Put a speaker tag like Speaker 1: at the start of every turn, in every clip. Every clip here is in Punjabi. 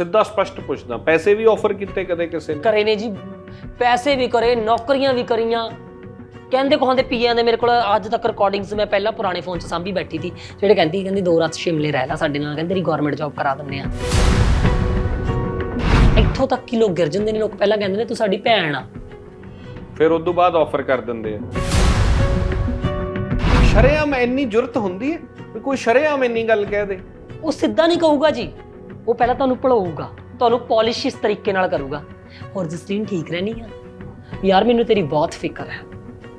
Speaker 1: ਸਿੱਧਾ ਸਪਸ਼ਟ ਪੁੱਛਦਾ ਪੈਸੇ ਵੀ ਆਫਰ ਕੀਤੇ ਕਦੇ ਕਿਸੇ ਨੇ?
Speaker 2: ਕਰੇ ਨੇ ਜੀ ਪੈਸੇ ਵੀ ਕਰੇ ਨੌਕਰੀਆਂ ਵੀ ਕਰੀਆਂ। ਕਹਿੰਦੇ ਕਹਾਂਦੇ ਪੀਆਂ ਦੇ ਮੇਰੇ ਕੋਲ ਅੱਜ ਤੱਕ ਰਿਕਾਰਡਿੰਗਸ ਮੈਂ ਪਹਿਲਾਂ ਪੁਰਾਣੇ ਫੋਨ 'ਚ ਸਾਂਭੀ ਬੈਠੀ ਸੀ ਜਿਹੜੇ ਕਹਿੰਦੀ ਕਹਿੰਦੀ ਦੋ ਰਾਤ ਸ਼ਿਮਲੇ ਰਹਿ ਲੈ ਸਾਡੇ ਨਾਲ ਕਹਿੰਦੇ ਤੇਰੀ ਗਵਰਨਮੈਂਟ ਜੌਬ ਕਰਾ ਦਿੰਦੇ ਆ। ਇੱਥੋਂ ਤੱਕ ਕਿ ਲੋਕ ਗਿਰ ਜਾਂਦੇ ਨੇ ਲੋਕ ਪਹਿਲਾਂ ਕਹਿੰਦੇ ਨੇ ਤੂੰ ਸਾਡੀ ਭੈਣ ਆ।
Speaker 1: ਫਿਰ ਉਸ ਤੋਂ ਬਾਅਦ ਆਫਰ ਕਰ ਦਿੰਦੇ ਆ। ਸ਼ਰੇਆਮ ਇੰਨੀ ਜੁਰਤ ਹੁੰਦੀ ਹੈ ਕੋਈ ਸ਼ਰੇਆਮ ਇੰਨੀ ਗੱਲ ਕਹਿ ਦੇ।
Speaker 2: ਉਹ ਸਿੱਧਾ ਨਹੀਂ ਕਹੂਗਾ ਜੀ। ਉਹ ਪਹਿਲਾਂ ਤੁਹਾਨੂੰ ਭੜਾਊਗਾ ਤੁਹਾਨੂੰ ਪਾਲਿਸ਼ ਇਸ ਤਰੀਕੇ ਨਾਲ ਕਰੂਗਾ। ਹੋਰ ਜਸਟਿਨ ਠੀਕ ਰਹਿਣੀ ਆ? ਯਾਰ ਮੈਨੂੰ ਤੇਰੀ ਬਹੁਤ ਫਿਕਰ ਹੈ।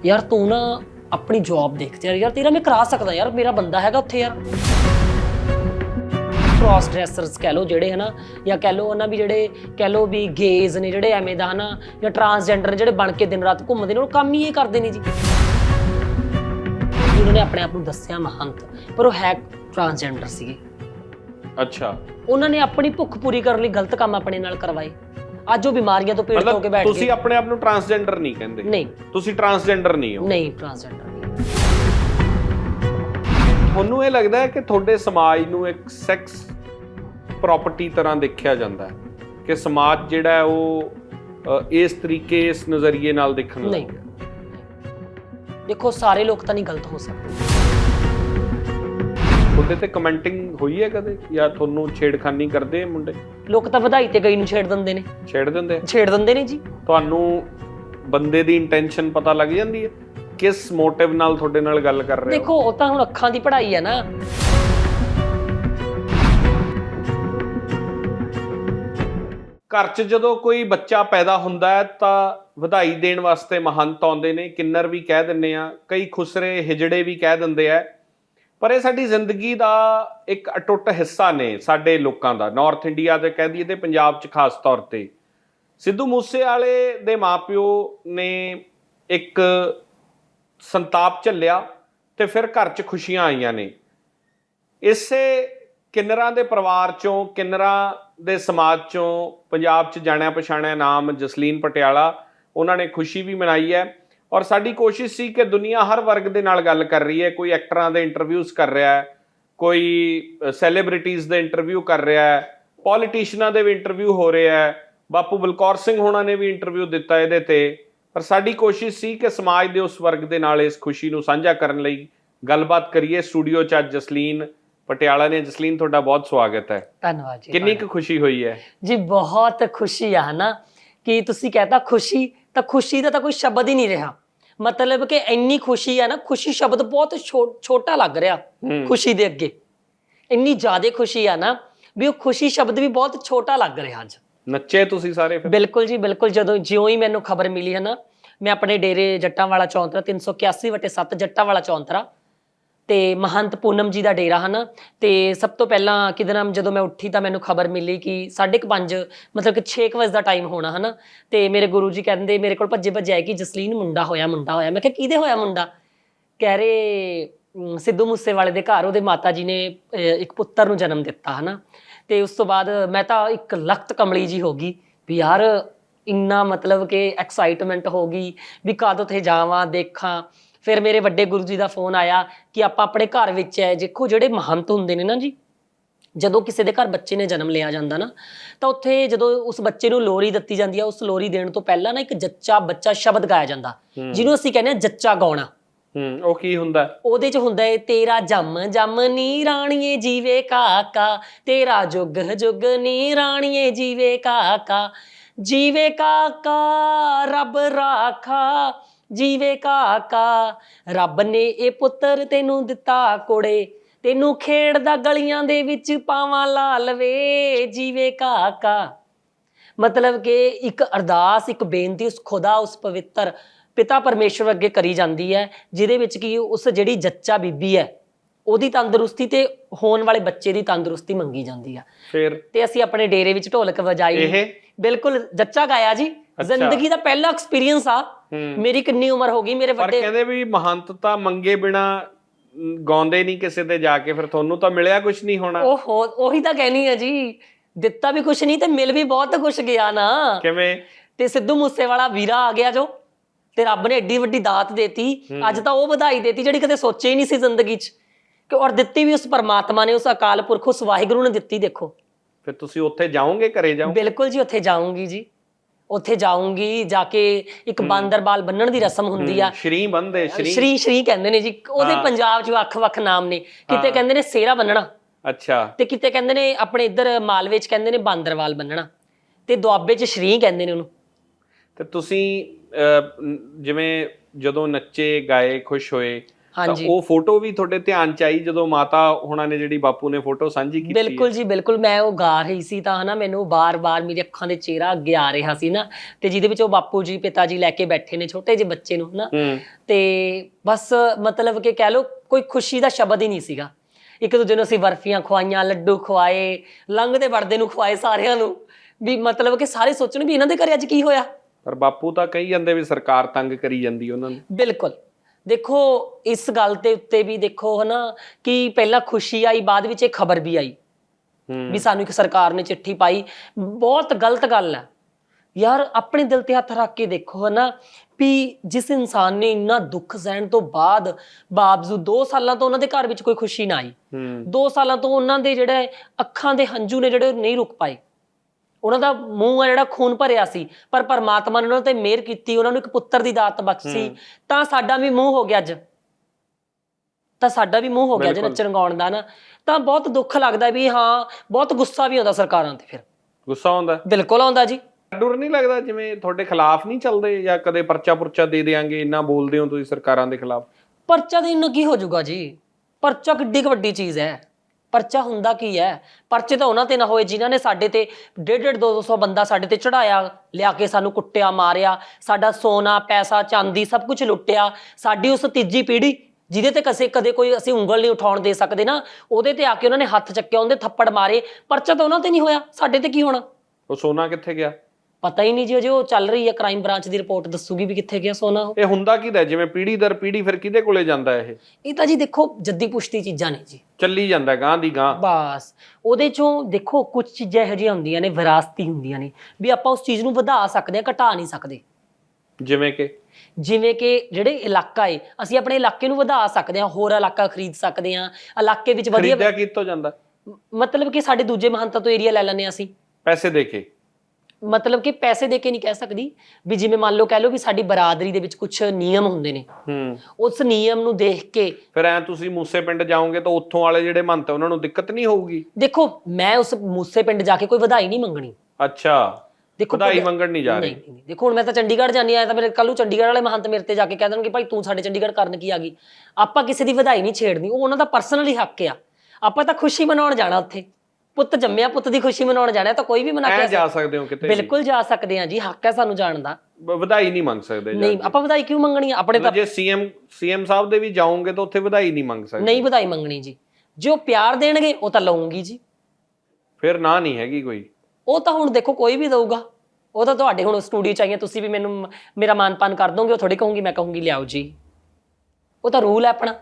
Speaker 2: ਯਾਰ ਤੂੰ ਨਾ ਆਪਣੀ ਜੌਬ ਦੇਖ ਤੇ ਯਾਰ ਤੇਰਾ ਮੈਂ ਕਰਾ ਸਕਦਾ ਯਾਰ, ਮੇਰਾ ਬੰਦਾ ਹੈਗਾ ਉੱਥੇ ਯਾਰ। ਕ੍ਰਾਸ ਡਰੈਸਰਸ ਕਹਿ ਲੋ ਜਿਹੜੇ ਹਨਾ, ਜਾਂ ਕਹਿ ਲੋ ਉਹਨਾਂ ਵੀ ਜਿਹੜੇ, ਕਹਿ ਲੋ ਵੀ ਗੇਜ਼ ਨੇ ਜਿਹੜੇ ਐਵੇਂ ਦਾ ਹਨਾ, ਜਾਂ ਟਰਾਂਸਜੈਂਡਰ ਜਿਹੜੇ ਬਣ ਕੇ ਦਿਨ ਰਾਤ ਘੁੰਮਦੇ ਨੇ, ਉਹ ਕੰਮ ਹੀ ਇਹ ਕਰਦੇ ਨੇ ਜੀ। ਉਹਨਾਂ ਨੇ ਆਪਣੇ ਆਪ ਨੂੰ ਦੱਸਿਆ ਮਹੰਤ, ਪਰ ਉਹ ਹੈ ਟਰਾਂਸਜੈਂਡਰ ਸੀਗੇ।
Speaker 1: ਅੱਛਾ।
Speaker 2: ਉਹਨਾਂ ਨੇ ਆਪਣੀ ਭੁੱਖ ਪੂਰੀ ਕਰਨ ਲਈ ਗਲਤ ਕੰਮ ਆਪਣੇ ਨਾਲ ਕਰਵਾਏ। ਅੱਜ ਉਹ ਬਿਮਾਰੀਆਂ ਤੋਂ ਪੀੜਤ ਹੋ ਕੇ
Speaker 1: ਮਤਲਬ
Speaker 2: ਬੈਠ
Speaker 1: ਤੁਸੀਂ
Speaker 2: ਗਏ
Speaker 1: ਆਪਣੇ ਆਪ ਨੂੰ ਟਰਾਂਸਜੈਂਡਰ ਨਹੀਂ ਕਹਿੰਦੇ।
Speaker 2: ਨਹੀਂ।
Speaker 1: ਤੁਸੀਂ ਟਰਾਂਸਜੈਂਡਰ ਨਹੀਂ ਹੋ।
Speaker 2: ਨਹੀਂ ਟਰਾਂਸਜੈਂਡਰ ਨਹੀਂ।
Speaker 1: ਤੁਹਾਨੂੰ ਇਹ ਲੱਗਦਾ ਹੈ ਕਿ ਤੁਹਾਡੇ ਸਮਾਜ ਨੂੰ ਇੱਕ ਸੈਕਸ ਪ੍ਰਾਪਰਟੀ ਤਰ੍ਹਾਂ ਦੇਖਿਆ ਜਾਂਦਾ ਹੈ? ਕਿ ਸਮਾਜ ਜਿਹੜਾ ਹੈ ਉਹ ਅ, ਇਸ ਤਰੀਕੇ ਇਸ ਨਜ਼ਰੀਏ ਨਾਲ ਦੇਖਣ ਲੱਗ
Speaker 2: ਨਹੀਂ।
Speaker 1: ਗਿਆ।
Speaker 2: ਦੇਖੋ ਸਾਰੇ ਲੋਕ ਤਾਂ ਨਹੀਂ ਗਲਤ ਹੋ ਸਕਦੇ।
Speaker 1: ਉਹਦੇ ਤੇ ਕਮੈਂਟਿੰਗ ਹੋਈ ਹੈ ਕਦੇ? ਜਾਂ ਤੁਹਾਨੂੰ ਛੇੜਖਾਨੀ ਕਰਦੇ ਆ ਮੁੰਡੇ?
Speaker 2: ਲੋਕ ਤਾਂ ਵਧਾਈ ਤੇ ਗਈ ਨੂੰ ਛੇੜ ਦਿੰਦੇ ਨੇ।
Speaker 1: ਛੇੜ ਦਿੰਦੇ ਆ?
Speaker 2: ਛੇੜ ਦਿੰਦੇ ਨੇ ਜੀ।
Speaker 1: ਤੁਹਾਨੂੰ ਬੰਦੇ ਦੀ ਇੰਟੈਂਸ਼ਨ ਪਤਾ ਲੱਗ ਜਾਂਦੀ ਹੈ? ਕਿਸ ਮੋਟਿਵ ਨਾਲ ਤੁਹਾਡੇ ਨਾਲ ਗੱਲ ਕਰ ਰਹੇ ਹੋ?
Speaker 2: ਦੇਖੋ ਉਹ ਤਾਂ ਹੁਣ ਅੱਖਾਂ ਦੀ ਪੜ੍ਹਾਈ ਹੈ ਨਾ।
Speaker 1: ਘਰ 'ਚ ਜਦੋਂ ਕੋਈ ਬੱਚਾ ਪੈਦਾ ਹੁੰਦਾ ਹੈ ਤਾਂ ਵਧਾਈ ਦੇਣ ਵਾਸਤੇ ਮਹੰਤ ਆਉਂਦੇ ਨੇ। ਕਿੰਨਰ ਵੀ ਕਹਿ ਦਿੰਨੇ ਆ ਕਈ ਖੁਸਰੇ ਹਿਜੜੇ ਵੀ ਕਹਿ ਦਿੰਦੇ ਆ। ਪਰ ਇਹ ਸਾਡੀ ਜ਼ਿੰਦਗੀ ਦਾ ਇੱਕ ਅਟੁੱਟ ਹਿੱਸਾ ਨੇ ਸਾਡੇ ਲੋਕਾਂ ਦਾ। ਨਾਰਥ ਇੰਡੀਆ ਦੇ ਕਹਿ ਦਈਏ ਤੇ ਪੰਜਾਬ 'ਚ ਖਾਸ ਤੌਰ ਤੇ। ਸਿੱਧੂ ਮੂਸੇਵਾਲੇ ਦੇ ਮਾਪਿਓ ਨੇ ਇੱਕ ਸੰਤਾਪ ਝੱਲਿਆ ਤੇ ਫਿਰ ਘਰ 'ਚ ਖੁਸ਼ੀਆਂ ਆਈਆਂ ਨੇ। ਇਸੇ ਕਿੰਨਰਾਂ ਦੇ ਪਰਿਵਾਰ ਚੋਂ, ਕਿੰਨਰਾਂ ਦੇ ਸਮਾਜ ਚੋਂ, ਪੰਜਾਬ 'ਚ ਜਾਣਿਆ ਪਛਾਣਿਆ ਨਾਮ ਜਸਲੀਨ ਪਟਿਆਲਾ, ਉਹਨਾਂ ਨੇ ਖੁਸ਼ੀ ਵੀ ਮਨਾਈ ਹੈ। ਔਰ ਸਾਡੀ ਕੋਸ਼ਿਸ਼ ਸੀ ਕਿ ਦੁਨੀਆ ਹਰ ਵਰਗ ਦੇ ਨਾਲ ਗੱਲ ਕਰ ਰਹੀ ਹੈ ਕੋਈ ਐਕਟਰਾਂ ਦੇ ਇੰਟਰਵਿਊਜ਼ ਕਰ ਰਿਹਾ ਹੈ ਕੋਈ ਸੈਲੀਬ੍ਰਿਟੀਜ਼ ਦੇ ਇੰਟਰਵਿਊ ਕਰ ਰਿਹਾ ਹੈ ਪੋਲੀਟੀਸ਼ੀਅਨਾਂ ਦੇ ਵੀ ਇੰਟਰਵਿਊ ਹੋ ਰਿਹਾ ਹੈ ਬਾਪੂ ਬਲਕੌਰ ਸਿੰਘ ਹੋਣਾ ਨੇ ਵੀ ਇੰਟਰਵਿਊ ਦਿੱਤਾ ਇਹਦੇ ਤੇ। ਪਰ ਸਾਡੀ ਕੋਸ਼ਿਸ਼ ਸੀ ਕਿ ਸਮਾਜ ਦੇ ਉਸ ਵਰਗ ਦੇ ਨਾਲ ਇਸ ਖੁਸ਼ੀ ਨੂੰ ਸਾਂਝਾ ਕਰਨ ਲਈ ਗੱਲਬਾਤ ਕਰੀਏ। ਸਟੂਡੀਓ 'ਚ ਅੱਜ ਜਸਲੀਨ ਪਟਿਆਲਾ ਨੇ। ਜਸਲੀਨ ਤੁਹਾਡਾ ਬਹੁਤ ਸਵਾਗਤ ਹੈ।
Speaker 2: ਧੰਨਵਾਦ ਜੀ
Speaker 1: ਕਿੰਨੀ ਕੁ ਖੁਸ਼ੀ ਹੋਈ ਹੈ?
Speaker 2: ਜੀ ਬਹੁਤ ਖੁਸ਼ੀ ਆ ਹਨਾ? ਕਿ ਤੁਸੀਂ ਕਹਤਾ ਖੁਸ਼ੀ? ਤਾਂ ਖੁਸ਼ੀ ਦਾ ਤਾਂ ਕੋਈ ਸ਼ਬਦ ਹੀ ਨਹੀਂ ਰਿਹਾ। ਮਤਲਬ ਕਿ ਇੰਨੀ ਖੁਸ਼ੀ ਆ ਨਾ ਖੁਸ਼ੀ ਸ਼ਬਦ ਬਹੁਤ ਛੋਟਾ ਲੱਗ ਰਿਹਾ। ਖੁਸ਼ੀ ਦੇ ਅੱਗੇ। ਇੰਨੀ ਜ਼ਿਆਦਾ ਖੁਸ਼ੀ ਆ ਨਾ ਵੀ ਉਹ ਖੁਸ਼ੀ ਸ਼ਬਦ ਵੀ ਬਹੁਤ ਛੋਟਾ ਲੱਗ ਰਿਹਾ ਅੱਜ।
Speaker 1: ਨੱਚੇ ਤੁਸੀਂ ਸਾਰੇ ਫਿਰ?
Speaker 2: ਬਿਲਕੁਲ ਜੀ ਬਿਲਕੁਲ। ਜਦੋਂ ਜਿਉਂ ਹੀ ਮੈਨੂੰ ਖਬਰ ਮਿਲੀ ਹੈ ਨਾ ਮੈਂ ਆਪਣੇ ਡੇਰੇ ਜੱਟਾਂ ਵਾਲਾ ਚੌਂਤਰਾ 381 ਵਟੇ 7 ਜੱਟਾਂ ਵਾਲਾ ਚੌਂਤਰਾ ਤੇ ਮਹੰਤ ਪੂਨਮ ਜੀ ਦਾ ਡੇਰਾ ਹਨ। ਤੇ ਸਭ ਤੋਂ ਪਹਿਲਾਂ ਕਿਤੇ ਨਾਮ ਜਦੋਂ ਮੈਂ ਉੱਠੀ ਤਾਂ ਮੈਨੂੰ ਖਬਰ ਮਿਲੀ ਕਿ 5:30 ਮਤਲਬ ਕਿ 6 ਵਜੇ ਦਾ ਟਾਈਮ ਹੋਣਾ ਹਨਾ। ਤੇ ਮੇਰੇ ਗੁਰੂ ਜੀ ਕਹਿੰਦੇ, ਮੇਰੇ ਕੋਲ ਭੱਜੇ ਭੱਜੇ ਆਏ ਕਿ ਜਸਲੀਨ ਮੁੰਡਾ ਹੋਇਆ ਮੁੰਡਾ ਹੋਇਆ। ਮੈਂ ਕਿਹਾ, ਕਿਹਦੇ ਹੋਇਆ ਮੁੰਡਾ? ਕਹਿ ਰਹੇ ਸਿੱਧੂ ਮੂਸੇਵਾਲੇ ਦੇ ਘਰ, ਉਹਦੇ ਮਾਤਾ ਜੀ ਨੇ ਇੱਕ ਪੁੱਤਰ ਨੂੰ ਜਨਮ ਦਿੱਤਾ ਹਨਾ। ਤੇ ਉਸ ਤੋਂ ਬਾਅਦ ਮੈਂ ਤਾਂ ਇੱਕ ਲਖਤ ਕਮਲੀ ਜੀ ਹੋ ਗਈ ਵੀ ਯਾਰ, ਇੰਨਾ ਮਤਲਬ ਕਿ ਐਕਸਾਈਟਮੈਂਟ ਹੋ ਗਈ ਵੀ ਕਦ ਉੱਥੇ ਜਾਵਾਂ, ਦੇਖਾਂ। ਫਿਰ ਮੇਰੇ ਵੱਡੇ ਗੁਰੂ ਜੀ ਦਾ ਫੋਨ ਆਇਆ ਕਿ ਆਪਾਂ ਆਪਣੇ ਘਰ ਵਿੱਚ ਹੈ ਦੇਖੋ ਜਿਹੜੇ ਮਹੰਤ ਹੁੰਦੇ ਨੇ ਨਾ ਜੀ ਜਦੋਂ ਕਿਸੇ ਦੇ ਘਰ ਬੱਚੇ ਨੇ ਜਨਮ ਲਿਆ ਜਾਂਦਾ ਨਾ ਤਾਂ ਉੱਥੇ ਜਦੋਂ ਉਸ ਬੱਚੇ ਨੂੰ ਲੋਰੀ ਦਿੱਤੀ ਜਾਂਦੀ ਹੈ ਉਸ ਲੋਰੀ ਦੇਣ ਤੋਂ ਪਹਿਲਾਂ ਨਾ ਇੱਕ ਜੱਚਾ ਬੱਚਾ ਸ਼ਬਦ ਗਾਇਆ ਜਾਂਦਾ ਜਿਹਨੂੰ ਅਸੀਂ ਕਹਿੰਦੇ ਆ ਜੱਚਾ ਗਾਉਣਾ।
Speaker 1: ਹੂੰ ਉਹ ਕੀ ਹੁੰਦਾ? ਹੈ?
Speaker 2: ਉਹਦੇ ਚ ਹੁੰਦਾ ਏ ਤੇਰਾ ਜੰਮ ਜੰਮ ਨੀ ਰਾਣੀਏ ਜੀਵੇ ਕਾਕਾ ਤੇਰਾ ਜੁਗ ਜੁਗ ਨੀ ਰਾਣੀਏ ਜੀਵੇ ਕਾਕਾ ਜੀਵੇ ਕਾਕਾ ਰੱਬ ਰਾਖਾ। ਜੀਵੇ ਕਾਕਾ ਰੱਬ ਨੇ ਇਹ ਪੁੱਤਰ ਤੈਨੂੰ ਦਿੱਤਾ ਕੋੜੇ। ਤੈਨੂੰ ਖੇਡਦਾ ਗਲੀਆਂ ਦੇ ਵਿੱਚ ਪਾਵਾਂ ਲਾਲ ਵੇ ਜੀਵੇ ਕਾਕਾ। ਮਤਲਬ ਕਿ ਇੱਕ ਅਰਦਾਸ ਇੱਕ ਬੇਨਤੀ ਉਸ ਖੁਦਾ ਉਸ ਪਵਿੱਤਰ ਪਿਤਾ ਪਰਮੇਸ਼ਵਰ ਅੱਗੇ ਕਰੀ ਜਾਂਦੀ ਹੈ ਜਿਹਦੇ ਵਿੱਚ ਕਿ ਉਸ ਜਿਹੜੀ ਜੱਚਾ ਬੀਬੀ ਹੈ ਉਹਦੀ ਤੰਦਰੁਸਤੀ ਤੇ ਹੋਣ ਵਾਲੇ ਬੱਚੇ ਦੀ ਤੰਦਰੁਸਤੀ ਮੰਗੀ ਜਾਂਦੀ ਆ।
Speaker 1: ਫਿਰ?
Speaker 2: ਤੇ ਅਸੀਂ ਆਪਣੇ ਡੇਰੇ ਵਿੱਚ ਢੋਲਕ ਵਜਾਈ।
Speaker 1: ਇਹ?
Speaker 2: ਬਿਲਕੁਲ ਜੱਚਾ ਗਾਇਆ ਜੀ। ਜ਼ਿੰਦਗੀ ਦਾ ਪਹਿਲਾ ਐਕਸਪੀਰੀਅੰਸ ਆ। ਮੇਰੀ ਕਿੰਨੀ ਉਮਰ ਹੋ ਗਈ ਮੇਰੇ
Speaker 1: ਪਰ
Speaker 2: ਵੱਡੇ
Speaker 1: ਕਹਿੰਦੇ ਵੀ ਮਹੰਤ ਤਾਂ ਮੰਗੇ ਬਿਨਾ ਗਾਉਂਦੇ ਨਹੀਂ ਕਿਸੇ ਤੇ ਜਾ ਕੇ ਫਿਰ ਤੁਹਾਨੂੰ ਤਾਂ ਮਿਲਿਆ ਕੁਝ ਨਹੀਂ ਹੋਣਾ।
Speaker 2: ਉਹ ਉਹੀ ਤਾਂ ਕਹਿਣੀ ਆ ਜੀ। ਦਿੱਤਾ ਵੀ ਕੁਛ ਨਹੀਂ ਤੇ ਮਿਲ ਵੀ ਬਹੁਤ ਕੁਛ ਗਿਆ ਨਾ।
Speaker 1: ਕਿਵੇਂ?
Speaker 2: ਤੇ ਸਿੱਧੂ ਮੂਸੇਵਾਲਾ ਵੀਰਾ ਆ ਗਿਆ ਜੋ ਤੇ ਰੱਬ ਨੇ ਏਡੀ ਵੱਡੀ ਦਾਤ ਦੇਤੀ। ਅੱਜ ਤਾਂ ਉਹ ਵਧਾਈ ਦੇਤੀ ਜਿਹੜੀ ਕਦੇ ਸੋਚੀ ਹੀ ਨਹੀਂ ਸੀ ਜ਼ਿੰਦਗੀ 'ਚ। ਕਿ ਔਰ ਦਿੱਤੀ ਵੀ ਉਸ ਪਰਮਾਤਮਾ ਨੇ ਉਸ ਅਕਾਲ ਪੁਰਖ ਉਸ ਵਾਹਿਗੁਰੂ ਨੇ ਦਿੱਤੀ ਦੇਖੋ।
Speaker 1: ਫਿਰ ਤੁਸੀਂ ਉੱਥੇ ਜਾਓਗੇ ਘਰੇ ਜਾਓ
Speaker 2: ਬਿਲਕੁਲ ਜੀ ਉੱਥੇ ਜਾਊਂਗੀ ਜੀ। ਉੱਥੇ ਜਾਊਂਗੀ ਜਾ ਕੇ ਇੱਕ ਬਾਂਦਰਬਾਲ ਬੰਨਣ ਦੀ ਰਸਮ ਹੁੰਦੀ ਆ।
Speaker 1: ਸ਼੍ਰੀ ਬੰਦੇ ਸ਼੍ਰੀ।
Speaker 2: ਸ਼੍ਰੀ ਸ਼੍ਰੀ ਕਹਿੰਦੇ ਨੇ ਜੀ ਉਹਦੇ। ਪੰਜਾਬ 'ਚ ਵੱਖ-ਵੱਖ ਨਾਮ ਨੇ। ਕਿਤੇ। ਕਹਿੰਦੇ ਨੇ ਸੇਰਾ ਬੰਨਣਾ।
Speaker 1: ਅੱਛਾ।
Speaker 2: ਤੇ ਕਿਤੇ ਕਹਿੰਦੇ ਨੇ ਆਪਣੇ ਇੱਧਰ ਮਾਲਵੇ 'ਚ ਕਹਿੰਦੇ ਨੇ ਬਾਂਦਰਵਾਲ ਬੰਨਣਾ। ਤੇ ਦੁਆਬੇ 'ਚ ਸ਼੍ਰੀ ਕਹਿੰਦੇ ਨੇ ਉਹਨੂੰ।
Speaker 1: ਤੇ ਤੁਸੀਂ ਜਿਵੇਂ ਜਦੋਂ ਨੱਚੇ ਗਾਏ ਖੁਸ਼ ਹੋਏ ਤਾਂ ਉਹ ਫੋਟੋ ਵੀ ਤੁਹਾਡੇ ਧਿਆਨ ਚ ਆਈ ਜਦੋਂ ਮਾਤਾ ਹੁਣਾਂ ਨੇ ਜਿਹੜੀ ਬਾਪੂ ਨੇ ਫੋਟੋ ਸਾਂਝੀ ਕੀਤੀ
Speaker 2: ਬਿਲਕੁਲ ਜੀ ਬਿਲਕੁਲ। ਮੈਂ ਉਹ ਗਾ ਰਹੀ ਸੀ ਤਾਂ ਹਨਾ ਮੈਨੂੰ ਬਾਰ-ਬਾਰ ਮੇਰੀ ਅੱਖਾਂ ਦੇ ਚਿਹਰਾ ਅੱਗੇ ਆ ਰਿਹਾ ਸੀ ਨਾ। ਤੇ ਜਿਹਦੇ ਵਿੱਚ ਉਹ ਬਾਪੂ ਜੀ ਪਿਤਾ ਜੀ ਲੈ ਕੇ ਬੈਠੇ ਨੇ ਛੋਟੇ ਜਿਹੇ ਬੱਚੇ ਨੂੰ ਹਨਾ। ਤੇ ਬਸ ਮਤਲਬ ਕਿ ਕਹਿ ਲਓ ਕੋਈ ਖੁਸ਼ੀ ਦਾ ਸ਼ਬਦ ਹੀ ਨਹੀਂ ਸੀਗਾ। ਇੱਕ ਦੂਜੇ ਨੂੰ ਅਸੀਂ ਬਰਫੀਆਂ ਖਵਾਈਆਂ ਲੱਡੂ ਖਵਾਏ ਲੰਘਦੇ ਵੜਦੇ ਨੂੰ ਖਵਾਏ ਸਾਰਿਆਂ ਨੂੰ। ਵੀ ਮਤਲਬ ਕਿ ਸਾਰੇ ਸੋਚਣ ਵੀ ਇਹਨਾਂ ਦੇ ਘਰੇ ਅੱਜ ਕੀ ਹੋਇਆ?
Speaker 1: ਪਰ ਬਾਪੂ ਤਾਂ ਕਹੀ ਜਾਂਦੇ ਵੀ ਸਰਕਾਰ ਤੰਗ ਕਰੀ ਜਾਂਦੀ ਉਹਨਾਂ ਨੂੰ।
Speaker 2: ਬਿਲਕੁਲ। ਦੇਖੋ ਇਸ ਗੱਲ ਦੇ ਉੱਤੇ ਵੀ ਦੇਖੋ ਹਨਾ ਕਿ ਪਹਿਲਾਂ ਖੁਸ਼ੀ ਆਈ ਬਾਅਦ ਵਿੱਚ ਇਹ ਖਬਰ ਵੀ ਆਈ। ਵੀ ਸਾਨੂੰ ਇੱਕ ਸਰਕਾਰ ਨੇ ਚਿੱਠੀ ਪਾਈ। ਬਹੁਤ ਗਲਤ ਗੱਲ ਹੈ। ਯਾਰ ਆਪਣੇ ਦਿਲ ਤੇ ਹੱਥ ਰੱਖ ਕੇ ਦੇਖੋ ਹਨਾ ਵੀ ਜਿਸ ਇਨਸਾਨ ਨੇ ਇੰਨਾ ਦੁੱਖ ਸਹਿਣ ਤੋਂ ਬਾਅਦ ਬਾਵਜੂਦ 2 ਸਾਲਾਂ ਤੋਂ ਉਹਨਾਂ ਦੇ ਘਰ ਵਿੱਚ ਕੋਈ ਖੁਸ਼ੀ ਨਾ ਆਈ।
Speaker 1: ਹੂੰ।
Speaker 2: 2 ਸਾਲਾਂ ਤੋਂ ਉਹਨਾਂ ਦੇ ਜਿਹੜੇ ਅੱਖਾਂ ਦੇ ਹੰਝੂ ਨੇ ਜਿਹੜੇ ਨਹੀਂ ਰੁਕ ਪਾਏ। ਉਹਨਾਂ ਦਾ ਮੂੰਹ ਆ ਜਿਹੜਾ ਖੂਨ ਭਰਿਆ ਸੀ ਪਰ ਪਰਮਾਤਮਾ ਨੇ ਉਹਨਾਂ ਤੇ ਮਿਹਰ ਕੀਤੀ ਉਹਨਾਂ ਨੂੰ ਇੱਕ ਪੁੱਤਰ ਦੀ ਦਾਤ ਬਖਸ਼ੀ।
Speaker 1: ਹੂੰ।
Speaker 2: ਤਾਂ ਸਾਡਾ ਵੀ ਮੂੰਹ ਹੋ ਗਿਆ ਅੱਜ। ਤਾਂ ਸਾਡਾ ਵੀ ਮੂੰਹ ਹੋ ਗਿਆ ਜੇ
Speaker 1: ਬਿਲਕੁਲ।
Speaker 2: ਨੱਚਣ ਗਾਉਣ ਦਾ ਨਾ। ਤਾਂ ਬਹੁਤ ਦੁੱਖ ਲੱਗਦਾ ਵੀ ਹਾਂ ਬਹੁਤ ਗੁੱਸਾ ਵੀ ਆਉਂਦਾ ਸਰਕਾਰਾਂ ਤੇ ਫਿਰ।
Speaker 1: ਗੁੱਸਾ ਆਉਂਦਾ?
Speaker 2: ਬਿਲਕੁਲ ਆਉਂਦਾ ਜੀ।
Speaker 1: ਡਰ ਨਹੀਂ ਲੱਗਦਾ ਜਿਵੇਂ ਤੁਹਾਡੇ ਖਿਲਾਫ ਨਹੀਂ ਚੱਲਦੇ ਜਾਂ ਕਦੇ ਪਰਚਾ ਪੁਰਚਾ ਦੇ ਦੇਾਂਗੇ ਇੰਨਾ ਬੋਲਦੇ ਹੋ ਤੁਸੀਂ ਸਰਕਾਰਾਂ ਦੇ ਖਿਲਾਫ?
Speaker 2: ਪਰਚਾ ਦੇਣ ਨਾਲ ਕੀ ਹੋ ਜਾਊਗਾ ਜੀ? ਪਰਚਾ ਕਿੱਡੀ ਵੱਡੀ ਚੀਜ਼ ਹੈ। ਪਰਚਾ ਹੁੰਦਾ ਕੀ ਹੈ? ਪਰਚੇ ਤਾਂ ਉਹਨਾਂ ਤੇ ਨਾ ਹੋਏ, ਜਿਨ੍ਹਾਂ ਨੇ ਸਾਡੇ ਤੇ 1.5 200 ਬੰਦਾ ਸਾਡੇ ਤੇ ਚੜਾਇਆ ਲਿਆ ਕੇ ਸਾਨੂੰ ਕੁੱਟਿਆ, ਮਾਰਿਆ, ਸਾਡਾ ਸੋਨਾ, ਪੈਸਾ, ਚਾਂਦੀ ਸਭ ਕੁਝ ਲੁੱਟਿਆ। ਸਾਡੀ ਉਸ ਤੀਜੀ ਪੀੜ੍ਹੀ, ਜਿਹਦੇ ਤੇ ਕਸੇ ਕਦੇ ਕੋਈ ਅਸੀਂ ਉਂਗਲ ਨਹੀਂ ਉਠਾਉਣ ਦੇ ਸਕਦੇ ਨਾ, ਉਹਦੇ ਤੇ ਆ ਕੇ ਉਹਨਾਂ ਨੇ ਹੱਥ ਚੱਕਿਆ, ਉਹਦੇ ਥੱਪੜ ਮਾਰੇ। ਪਰਚਾ ਤਾਂ ਉਹਨਾਂ ਤੇ ਨਹੀਂ ਹੋਇਆ, ਸਾਡੇ ਤੇ ਕੀ ਹੋਣਾ?
Speaker 1: ਉਹ ਸੋਨਾ ਕਿੱਥੇ ਗਿਆ?
Speaker 2: ਪਤਾ ਹੀ ਨਹੀਂ ਜੀ ਅਜੇ ਉਹ ਚੱਲ ਰਹੀ ਹੈ ਕ੍ਰਾਈਮ ਬ੍ਰਾਂਚ ਦੀ ਰਿਪੋਰਟ ਦੱਸੂਗੀ ਵੀ ਕਿੱਥੇ ਗਿਆ ਸੋਨਾ ਉਹ।
Speaker 1: ਇਹ ਹੁੰਦਾ ਕਿਹਦਾ ਜਿਵੇਂ ਪੀੜੀ ਦਰ ਪੀੜੀ ਫਿਰ ਕਿਹਦੇ ਕੋਲੇ ਜਾਂਦਾ ਇਹ?
Speaker 2: ਇਹ ਤਾਂ ਜੀ ਦੇਖੋ ਜੱਦੀ ਪੁਸ਼ਤੀ ਚੀਜ਼ਾਂ ਨੇ ਜੀ।
Speaker 1: ਚੱਲੀ ਜਾਂਦਾ ਗਾਂ ਦੀ ਗਾਂ
Speaker 2: ਬਸ ਉਹਦੇ ਚੋਂ ਦੇਖੋ ਕੁਝ ਚੀਜ਼ਾਂ ਇਹੋ ਜਿਹੀਆਂ ਹੁੰਦੀਆਂ ਨੇ ਵਿਰਾਸਤੀ ਹੁੰਦੀਆਂ ਨੇ ਵੀ ਆਪਾਂ ਉਸ ਚੀਜ਼ ਨੂੰ ਵਧਾ ਸਕਦੇ ਆ ਘਟਾ ਨਹੀਂ ਸਕਦੇ।
Speaker 1: ਜਿਵੇਂ ਕਿ?
Speaker 2: ਜਿਵੇਂ ਕਿ ਜਿਹੜੇ ਇਲਾਕਾ ਏ ਅਸੀਂ ਆਪਣੇ ਇਲਾਕੇ ਨੂੰ ਵਧਾ ਸਕਦੇ ਆ ਹੋਰ ਇਲਾਕਾ ਖਰੀਦ ਸਕਦੇ ਆ ਇਲਾਕੇ ਵਿੱਚ ਵਧੀਆ
Speaker 1: ਖਰੀਦਿਆ ਕਿੱਥੋਂ ਜਾਂਦਾ?
Speaker 2: ਮਤਲਬ ਕਿ ਸਾਡੇ ਦੂਜੇ ਮਹੰਤਾ ਤੋਂ ਏਰੀਆ ਲੈ ਹਾਂ ਅਸੀਂ।
Speaker 1: ਪੈਸੇ ਦੇ ਕੇ।
Speaker 2: ਮਤਲਬ ਕਿ ਪੈਸੇ ਦੇ ਕੇ ਨਹੀਂ ਕਹਿ ਸਕਦੀ ਵੀ ਜਿਵੇਂ ਮੰਨ ਲਓ ਕਹਿ ਲਓ ਵੀ ਸਾਡੀ ਬਰਾਦਰੀ ਦੇ ਵਿੱਚ ਕੁਝ ਨਿਯਮ ਹੁੰਦੇ ਨੇ।
Speaker 1: ਹੂੰ।
Speaker 2: ਉਸ ਨਿਯਮ ਨੂੰ ਦੇਖ ਕੇ
Speaker 1: ਫਿਰ ਐ ਤੁਸੀਂ ਮੂਸੇ ਪਿੰਡ ਜਾਓਗੇ ਤਾਂ ਉੱਥੋਂ ਵਾਲੇ ਜਿਹੜੇ ਮੰਤ ਉਹਨਾਂ ਨੂੰ ਦਿੱਕਤ ਨਹੀਂ ਹੋਊਗੀ?
Speaker 2: ਦੇਖੋ ਮੈਂ ਉਸ ਮੂਸੇ ਪਿੰਡ ਜਾ ਕੇ ਕੋਈ ਵਧਾਈ ਨਹੀਂ ਮੰਗਣੀ।
Speaker 1: ਅੱਛਾ।
Speaker 2: ਦੇਖੋ
Speaker 1: ਵਧਾਈ ਮੰਗਣ ਨਹੀਂ ਜਾ ਰਹੇ।
Speaker 2: ਨਹੀਂ ਨਹੀਂ ਨਹੀਂ। ਦੇਖੋ ਹੁਣ ਮੈਂ ਤਾਂ ਚੰਡੀਗੜ੍ਹ ਜਾਣੀ ਆ ਤਾਂ ਮੇਰੇ ਕੱਲ ਚੰਡੀਗੜ੍ਹ ਵਾਲੇ ਮਹੰਤ ਮੇਰੇ ਤੇ ਜਾ ਕੇ ਕਹਿ ਦੇਣਗੇ ਭਾਈ ਤੂੰ ਸਾਡੇ ਚੰਡੀਗੜ੍ਹ ਕਰਨ ਕੀ ਆ ਗਈ? ਆਪਾਂ ਕਿਸੇ ਦੀ ਵਧਾਈ ਨਹੀਂ ਛੇੜਨੀ ਉਹ ਉਹਨਾਂ ਦਾ ਪਰਸਨਲੀ ਹੱਕ ਆ। ਆਪਾਂ ਤਾਂ ਖੁਸ਼ੀ ਮਨਾਉਣ ਜਾਣਾ ਉੱਥੇ। ਪੁੱਤ ਜੰਮਿਆ ਪੁੱਤ ਦੀ ਖੁਸ਼ੀ ਮਨਾਉਣ ਜਾਣਾ ਤਾਂ ਕੋਈ ਵੀ ਮਨਾ
Speaker 1: ਐ
Speaker 2: ਕੇ
Speaker 1: ਜਾ ਸਕਦੇ ਹੋ ਕਿਤੇ।
Speaker 2: ਬਿਲਕੁਲ ਜਾ ਸਕਦੇ ਆ ਜੀ ਹੱਕ ਹੈ ਸਾਨੂੰ ਜਾਣ ਦਾ।
Speaker 1: ਵਧਾਈ ਨਹੀਂ ਮੰਗ ਸਕਦੇ ਜਾ
Speaker 2: ਨਹੀਂ। ਆਪਾਂ ਵਧਾਈ ਕਿਉਂ ਮੰਗਣੀ ਆ? ਆਪਣੇ ਤਾਂ
Speaker 1: ਜੇ ਸੀਐਮ ਸੀਐਮ ਸਾਹਿਬ ਦੇ ਵੀ ਜਾਓਗੇ ਤਾਂ ਉੱਥੇ ਵਧਾਈ ਨਹੀਂ ਮੰਗ ਸਕਦੇ।
Speaker 2: ਨਹੀਂ ਵਧਾਈ ਮੰਗਣੀ ਜੀ। ਜੋ ਪਿਆਰ ਦੇਣਗੇ ਉਹ ਤਾਂ ਲਵਾਂਗੀ ਜੀ।
Speaker 1: ਫਿਰ ਨਾ ਨਹੀਂ ਹੈਗੀ ਕੋਈ।
Speaker 2: ਉਹ ਤਾਂ ਹੁਣ ਦੇਖੋ ਕੋਈ ਵੀ ਦਊਗਾ। ਉਹ ਤਾਂ ਤੁਹਾਡੇ ਹੁਣ ਸਟੂਡੀਓ ਚ ਆਈਆਂ ਤੁਸੀਂ ਵੀ ਮੈਨੂੰ ਮੇਰਾ ਮਾਨਪਾਨ ਕਰ ਦੋਗੇ ਉਹ ਥੋੜੀ ਕਹੂੰਗੀ ਮੈਂ ਕਹੂੰਗੀ ਲਿਆਓ ਜੀ। ਉਹ ਤਾਂ ਰੂਲ ਹੈ ਆਪਣਾ।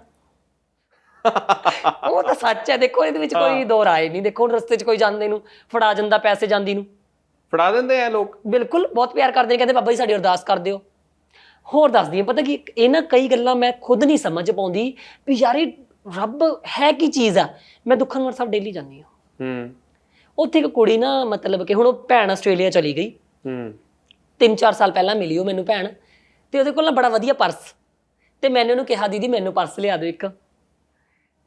Speaker 2: ਉਹ ਤਾਂ ਸੱਚ ਹੈ ਦੇਖੋ ਇਹਦੇ ਵਿੱਚ ਕੋਈ ਦੋ ਰਾਏ ਨਹੀਂ ਦੇਖੋ ਹੁਣ ਰਸਤੇ 'ਚ ਕੋਈ ਜਾਂਦੇ ਨੂੰ ਫੜਾ ਜਾਂਦਾ ਪੈਸੇ ਜਾਂਦੀ ਨੂੰ।
Speaker 1: ਫੜਾ ਦਿੰਦੇ ਆ ਲੋਕ।
Speaker 2: ਬਿਲਕੁਲ ਬਹੁਤ ਪਿਆਰ ਕਰਦੇ ਨੇ ਕਹਿੰਦੇ ਬਾਬਾ ਜੀ ਸਾਡੀ ਅਰਦਾਸ ਕਰ ਦਿਓ। ਹੋਰ ਦੱਸਦੀ ਹਾਂ ਪਤਾ ਕੀ ਇਹ ਨਾ ਕਈ ਗੱਲਾਂ ਮੈਂ ਖੁਦ ਨਹੀਂ ਸਮਝ ਪਾਉਂਦੀ ਵੀ ਯਾਰ ਰੱਬ ਹੈ ਕੀ ਚੀਜ਼ ਆ? ਮੈਂ ਦੁੱਖਨਗਰ ਸਾਹਿਬ ਡੇਲੀ ਜਾਂਦੀ ਹਾਂ।
Speaker 1: ਹੂੰ।
Speaker 2: ਉੱਥੇ ਇੱਕ ਕੁੜੀ ਨਾ ਮਤਲਬ ਕਿ ਹੁਣ ਉਹ ਭੈਣ ਆਸਟ੍ਰੇਲੀਆ ਚਲੀ ਗਈ।
Speaker 1: ਹੂੰ।
Speaker 2: 3-4 ਸਾਲ ਪਹਿਲਾਂ ਮਿਲੀ ਉਹ ਮੈਨੂੰ ਭੈਣ ਤੇ ਉਹਦੇ ਕੋਲ ਨਾ ਬੜਾ ਵਧੀਆ ਪਰਸ। ਤੇ ਮੈंने ਉਹਨੂੰ ਕਿਹਾ ਦੀਦੀ ਮੈਨੂੰ ਪਰਸ ਲਿਆ ਦਿਓ ਇੱਕ।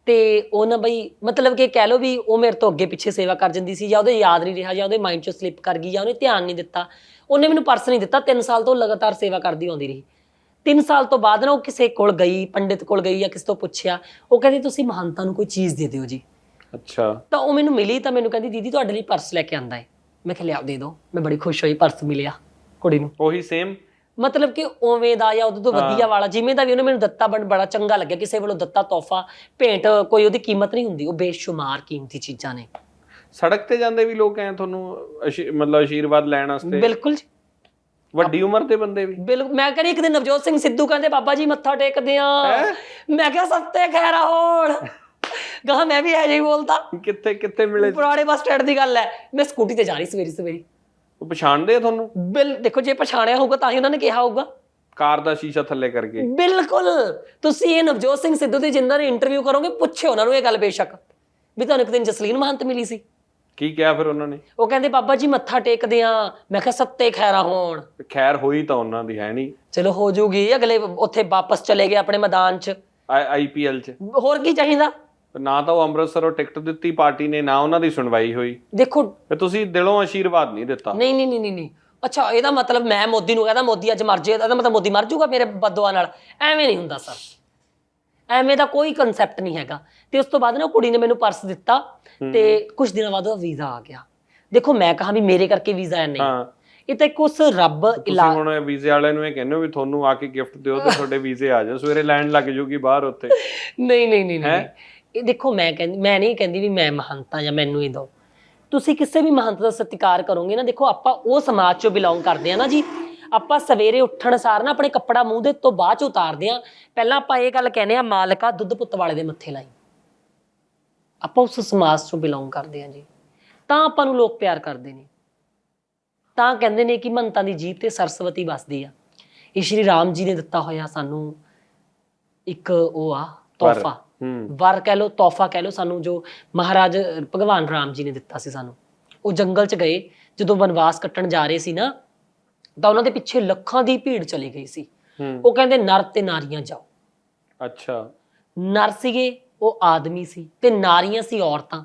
Speaker 2: ਤੇ ਉਹ ਨਾ ਬਈ ਮਤਲਬ ਕਿ ਕਹਿ ਲਓ ਵੀ ਉਹ ਮੇਰੇ ਤੋਂ ਅੱਗੇ ਪਿੱਛੇ ਸੇਵਾ ਕਰ ਜਾਂਦੀ ਸੀ ਜਾਂ ਉਹਦੇ ਯਾਦ ਨਹੀਂ ਰਿਹਾ ਜਾਂ ਉਹਦੇ ਮਾਈਂਡ ਚੋਂ ਸਲਿੱਪ ਕਰ ਗਈ ਜਾਂ ਉਹਨੇ ਧਿਆਨ ਨਹੀਂ ਦਿੱਤਾ ਉਹਨੇ ਮੈਨੂੰ ਪਰਸ ਨਹੀਂ ਦਿੱਤਾ 3 ਸਾਲ ਤੋਂ ਲਗਾਤਾਰ ਸੇਵਾ ਕਰਦੀ ਆਉਂਦੀ ਰਹੀ। 3 ਸਾਲ ਤੋਂ ਬਾਅਦ ਨਾ ਉਹ ਕਿਸੇ ਕੋਲ ਗਈ ਪੰਡਿਤ ਕੋਲ ਗਈ ਜਾਂ ਕਿਸੇ ਤੋਂ ਪੁੱਛਿਆ ਉਹ ਕਹਿੰਦੀ ਤੁਸੀਂ ਮਹੰਤਾਂ ਨੂੰ ਕੋਈ ਚੀਜ਼ ਦੇ ਦਿਓ ਜੀ।
Speaker 1: ਅੱਛਾ।
Speaker 2: ਤਾਂ ਉਹ ਮੈਨੂੰ ਮਿਲੀ ਤਾਂ ਮੈਨੂੰ ਕਹਿੰਦੀ ਦੀਦੀ ਤੁਹਾਡੇ ਲਈ ਪਰਸ ਲੈ ਕੇ ਆਂਦਾ ਹੈ ਮੈਂ ਕਿਹਾ ਲਿਆਓ ਦੇ ਦਿਓ। ਮੈਂ ਬੜੀ ਖੁਸ਼ ਹੋਈ ਪਰਸ ਮਿਲਿਆ ਕੁੜੀ ਨੂੰ।
Speaker 1: ਉਹੀ ਸੇਮ
Speaker 2: ਮਤਲਬ ਕਿ ਉਵੇਂ ਦਾ ਜਾਂ ਉਹਦੇ ਤੋਂ ਵਧੀਆ ਵਾਲਾ ਜਿਵੇਂ ਦਾ ਵੀ ਉਹਨੇ ਮੈਨੂੰ ਦਿੱਤਾ ਬਣ ਬੜਾ ਚੰਗਾ ਲੱਗਿਆ ਕਿਸੇ ਵੱਲੋਂ ਦਿੱਤਾ ਤੋਹਫਾ। ਭੇਂਟ ਕੋਈ ਉਹਦੀ ਕੀਮਤ ਨਹੀਂ ਹੁੰਦੀ ਉਹ ਬੇਸ਼ੁਮਾਰ ਕੀਮਤੀ ਚੀਜ਼ਾਂ ਨੇ।
Speaker 1: ਸੜਕ ਤੇ ਜਾਂਦੇ ਵੀ ਲੋਕ ਐ ਤੁਹਾਨੂੰ ਅਸ਼ੀ- ਮਤਲਬ ਆਸ਼ੀਰਵਾਦ ਲੈਣ ਵਾਸਤੇ?
Speaker 2: ਬਿਲਕੁਲ ਜੀ।
Speaker 1: ਵੱਡੀ ਉਮਰ ਦੇ ਬੰਦੇ ਵੀ।
Speaker 2: ਬਿਲਕੁਲ ਮੈਂ ਕਹਿੰਦੀ ਇੱਕ ਦਿਨ ਨਵਜੋਤ ਸਿੰਘ ਸਿੱਧੂ ਕਹਿੰਦੇ ਬਾਬਾ ਜੀ ਮੱਥਾ ਟੇਕਦੇ ਆ।
Speaker 1: ਹੈਂ?
Speaker 2: ਮੈਂ ਕਿਹਾ ਸੱਤੇ ਖੈਰਾ ਹੋਣ ਗਾਹ ਮੈਂ ਵੀ ਐ ਜਿਹੀ ਬੋਲਦਾ।
Speaker 1: ਕਿੱਥੇ ਕਿੱਥੇ ਮਿਲੇ
Speaker 2: ਪੁਰਾਣੇ ਬੱਸ ਸਟੈਂਡ ਦੀ ਗੱਲ ਹੈ ਮੈਂ ਸਕੂਟੀ ਤੇ ਜਾ ਰਹੀ ਸਵੇਰੀ ਸਵੇਰੀ।
Speaker 1: ਉਹ ਪਛਾਣਦੇ ਆ ਤੁਹਾਨੂੰ?
Speaker 2: ਬਿਲ ਦੇਖੋ ਜੇ ਪਛਾਣਿਆ ਹੋਊਗਾ ਤਾਂ ਹੀ ਉਹਨਾਂ ਨੇ ਕਿਹਾ ਹੋਊਗਾ।
Speaker 1: ਕਾਰ ਦਾ ਸ਼ੀਸ਼ਾ ਥੱਲੇ ਕਰਕੇ।
Speaker 2: ਬਿਲਕੁਲ! ਤੁਸੀਂ ਇਹ ਨਵਜੋਤ ਸਿੰਘ ਸਿੱਧੂ ਦੀ ਜਿੰਨਾਂ ਨੇ ਇੰਟਰਵਿਊ ਕਰੋਗੇ ਪੁੱਛਿਓ ਉਹਨਾਂ ਨੂੰ ਇਹ ਗੱਲ ਬੇਸ਼ੱਕ ਵੀ ਤੁਹਾਨੂੰ ਇੱਕ ਦਿਨ ਜਸਲੀਨ ਮਹੰਤ ਮਿਲੀ ਸੀ।
Speaker 1: ਕੀ ਕਿਹਾ ਫਿਰ ਉਹਨਾਂ ਨੇ?
Speaker 2: ਉਹ ਕਹਿੰਦੇ ਬਾਬਾ ਜੀ ਮੱਥਾ ਟੇਕਦੇ ਆ। ਮੈਂ ਕਿਹਾ ਸੱਤੇ ਖੈਰਾ ਹੋਣ।
Speaker 1: ਖੈਰ ਹੋਈ ਤਾਂ ਉਹਨਾਂ ਦੀ ਹੈ ਨਹੀਂ।
Speaker 2: ਚਲੋ ਹੋ ਜੂਗੀ ਅਗਲੇ ਉੱਥੇ ਵਾਪਸ ਚਲੇ ਗਏ ਆਪਣੇ ਮੈਦਾਨ 'ਚ।
Speaker 1: ਆਈਪੀਐਲ 'ਚ।
Speaker 2: ਹੋਰ ਕੀ ਚਾਹੀਦਾ?
Speaker 1: ਨਾ ਤਾਂ ਉਹ ਅੰਮ੍ਰਿਤਸਰੋਂ ਟਿਕਟ ਦਿੱਤੀ ਪਾਰਟੀ ਨੇ ਨਾ ਉਹਨਾਂ ਦੀ ਸੁਣਵਾਈ ਹੋਈ।
Speaker 2: ਦੇਖੋ
Speaker 1: ਤੇ ਤੁਸੀਂ ਦਿਲੋਂ ਆਸ਼ੀਰਵਾਦ ਨਹੀਂ ਦਿੱਤਾ।
Speaker 2: ਨਹੀਂ ਨਹੀਂ ਨਹੀਂ ਨਹੀਂ। ਅੱਛਾ ਇਹਦਾ ਮਤਲਬ ਮੈਂ ਮੋਦੀ ਨੂੰ ਕਹਿੰਦਾ ਮੋਦੀ ਅੱਜ ਮਰ ਜਾਏ ਇਹਦਾ ਮਤਲਬ ਮੋਦੀ ਮਰ ਜਾਊਗਾ ਮੇਰੇ ਬਦਦੁਆ ਨਾਲ। ਐਵੇਂ ਨਹੀਂ ਹੁੰਦਾ ਸਰ। ਐਵੇਂ ਦਾ ਕੋਈ ਕਨਸੈਪਟ ਨਹੀਂ ਹੈਗਾ। ਤੇ ਉਸ ਤੋਂ ਬਾਅਦ ਨਾ ਉਹ ਕੁੜੀ ਨੇ ਮੈਨੂੰ ਪਰਸ ਦਿੱਤਾ ਤੇ ਕੁਝ ਦਿਨਾਂ ਬਾਅਦ ਉਹ ਵੀਜ਼ਾ ਆ ਗਿਆ। ਦੇਖੋ ਮੈਂ ਕਹਾ ਵੀ ਮੇਰੇ ਕਰਕੇ ਵੀਜ਼ਾ ਆਇਆ ਨਹੀਂ। ਇਹ ਤਾਂ ਇੱਕ ਉਸ ਰੱਬ
Speaker 1: ਤੁਸੀਂ
Speaker 2: ਇਲਾ
Speaker 1: ਹੁਣ ਵੀਜ਼ੇ ਵਾਲਿਆਂ ਨੂੰ ਇਹ ਕਹਿੰਦੇ ਹੋ ਵੀ ਤੁਹਾਨੂੰ ਆ ਕੇ ਗਿਫਟ ਦਿਓ ਤੇ ਤੁਹਾਡੇ ਵੀਜ਼ੇ ਆ ਜਾਣ। ਸਵੇਰੇ ਲਾਈਨ ਲੱਗ ਜੂਗੀ ਬਾਹਰ ਉੱਥੇ।
Speaker 2: ਨਹੀਂ ਨਹੀਂ ਨਹੀਂ ਨਹੀਂ? ਇਹ ਦੇਖੋ, ਮੈਂ ਕਹਿੰਦੀ, ਮੈਂ ਨਹੀਂ ਕਹਿੰਦੀ ਵੀ ਮੈਂ ਮਹੰਤ ਜਾਂ ਮੈਨੂੰ ਹੀ ਦੋ। ਤੁਸੀਂ ਕਿਸੇ ਵੀ ਮਹੰਤ ਦਾ ਸਤਿਕਾਰ ਕਰੋਗੇ ਨਾ, ਦੇਖੋ, ਆਪਾਂ ਉਹ ਸਮਾਜ ਚੋਂ ਬਿਲੋਂਗ ਕਰਦੇ ਆ ਨਾ ਜੀ। ਆਪਾਂ ਸਵੇਰੇ ਉੱਠਣ ਸਾਰ ਨਾ ਆਪਣੇ ਕੱਪੜਾ ਮੂੰਹ ਦੇ ਤੋਂ ਬਾਅਦ ਚ ਉਤਾਰਦੇ ਆ। ਪਹਿਲਾਂ ਆਪਾਂ ਇਹ ਗੱਲ ਕਹਿੰਦੇ ਆ, ਮਾਲਕਾ ਦੁੱਧ ਪੁੱਤ ਵਾਲੇ ਦੇ ਮੱਥੇ ਲਾਈ। ਆਪਾਂ ਉਸ ਸਮਾਜ ਚੋਂ ਬਿਲੋਂਗ ਕਰਦੇ ਆ ਜੀ। ਤਾਂ ਆਪਾਂ ਨੂੰ ਲੋਕ ਪਿਆਰ ਕਰਦੇ ਨੇ। ਤਾਂ ਕਹਿੰਦੇ ਨੇ ਕਿ ਮੰਤਾਂ ਦੀ ਜੀਤ ਤੇ ਸਰਸਵਤੀ ਵਸਦੀ ਆ। ਇਹ ਸ਼੍ਰੀ ਰਾਮ ਜੀ ਨੇ ਦਿੱਤਾ ਹੋਇਆ ਸਾਨੂੰ ਇੱਕ ਉਹ ਆ, ਤੋਹਫਾ। ਵਰ ਕਹਿ ਲੋ ਤੋਹਫਾ ਕਹਿ ਲੋ ਸਾਨੂੰ ਜੋ ਮਹਾਰਾਜ ਭਗਵਾਨ ਰਾਮ ਜੀ ਨੇ ਦਿੱਤਾ ਸੀ ਸਾਨੂੰ। ਉਹ ਜੰਗਲ 'ਚ ਗਏ ਜਦੋਂ ਵਨਵਾਸ ਕੱਟਣ ਜਾ ਰਹੇ ਸੀ ਨਾ ਤਾਂ ਉਹਨਾਂ ਦੇ ਪਿੱਛੇ ਲੱਖਾਂ ਦੀ ਭੀੜ ਚਲੀ ਗਈ ਸੀ। ਉਹ ਕਹਿੰਦੇ ਨਰ ਤੇ ਨਾਰੀਆਂ ਜਾਓ।
Speaker 1: ਅੱਛਾ।
Speaker 2: ਨਰ ਸੀਗੇ ਉਹ ਆਦਮੀ ਸੀ ਤੇ ਨਾਰੀਆਂ ਸੀ ਔਰਤਾਂ।